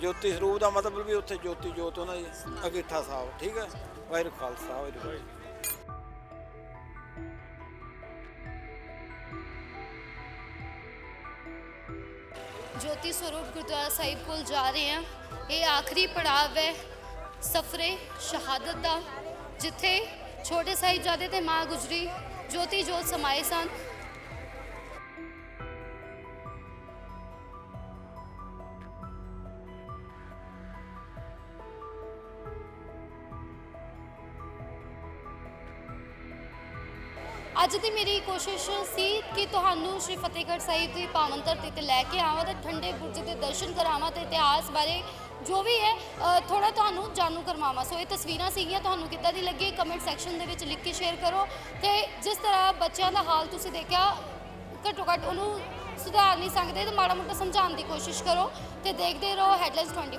O: ਜੋਤੀ ਸਰੂਪ ਦਾ ਮਤਲਬ ਵੀ ਉੱਥੇ ਜੋਤੀ ਜੋਤ ਉਹਨਾਂ ਦੀ ਅਗਿੱਠਾ ਸਾਹਿਬ ਠੀਕ ਹੈ? ਵਾਹਿਗੁਰੂ ਖਾਲਸਾ ਵਾਹਿਗੁਰੂ ਜੀ।
A: ਜੋਤੀ ਸਰੂਪ ਗੁਰਦੁਆਰਾ ਸਾਹਿਬ ਕੋਲ ਜਾ ਰਹੇ ਹਾਂ। ਇਹ ਆਖਰੀ ਪੜਾਵ ਹੈ ਸਫਰੇ ਸ਼ਹਾਦਤ ਦਾ ਜਿੱਥੇ ਛੋਟੇ ਸਾਹਿਬਜ਼ਾਦੇ ਤੇ ਮਾਂ ਗੁਜਰੀ, ਜੋਤੀ ਜੋਤ ਸਮਾਏ ਸਨ। ਅੱਜ ਦੀ ਮੇਰੀ ਕੋਸ਼ਿਸ਼ ਸੀ ਕਿ ਤੁਹਾਨੂੰ ਸ਼੍ਰੀ ਫਤਿਹਗੜ੍ਹ ਸਾਹਿਬ ਦੀ ਪਾਵਨ ਧਰਤੀ ਤੇ ਲੈ ਕੇ ਆਵਾਂ ਤੇ ਠੰਡੇ ਬੁਰਜ ਦੇ ਦਰਸ਼ਨ ਕਰਾਵਾਂ ਤੇ ਇਤਿਹਾਸ ਬਾਰੇ ਜੋ ਵੀ ਹੈ ਥੋੜਾ ਤੁਹਾਨੂੰ ਜਾਣੂ ਕਰਵਾਵਾਂ। ਸੋ ਇਹ ਤਸਵੀਰਾਂ ਸੀਗੀਆਂ, ਤੁਹਾਨੂੰ ਕਿੱਦਾਂ ਦੀ ਲੱਗੀ? ਕਮੈਂਟ ਸੈਕਸ਼ਨ ਦੇ ਵਿੱਚ ਲਿਖ ਕੇ ਸ਼ੇਅਰ ਕਰੋ। ਤੇ ਜਿਸ ਤਰ੍ਹਾਂ ਬੱਚਿਆਂ ਦਾ ਹਾਲ ਤੁਸੀਂ ਦੇਖਿਆ, ਘੱਟੋ ਘੱਟ ਉਹਨੂੰ ਸੁਧਾਰ ਨਹੀਂ ਸਕਦੇ ਤੇ ਮਾੜਾ ਮੋਟਾ ਸਮਝਾਉਣ ਦੀ ਕੋਸ਼ਿਸ਼ ਕਰੋ ਤੇ ਦੇਖਦੇ ਰਹੋ ਹੈਡਲਾਈਨਸ 24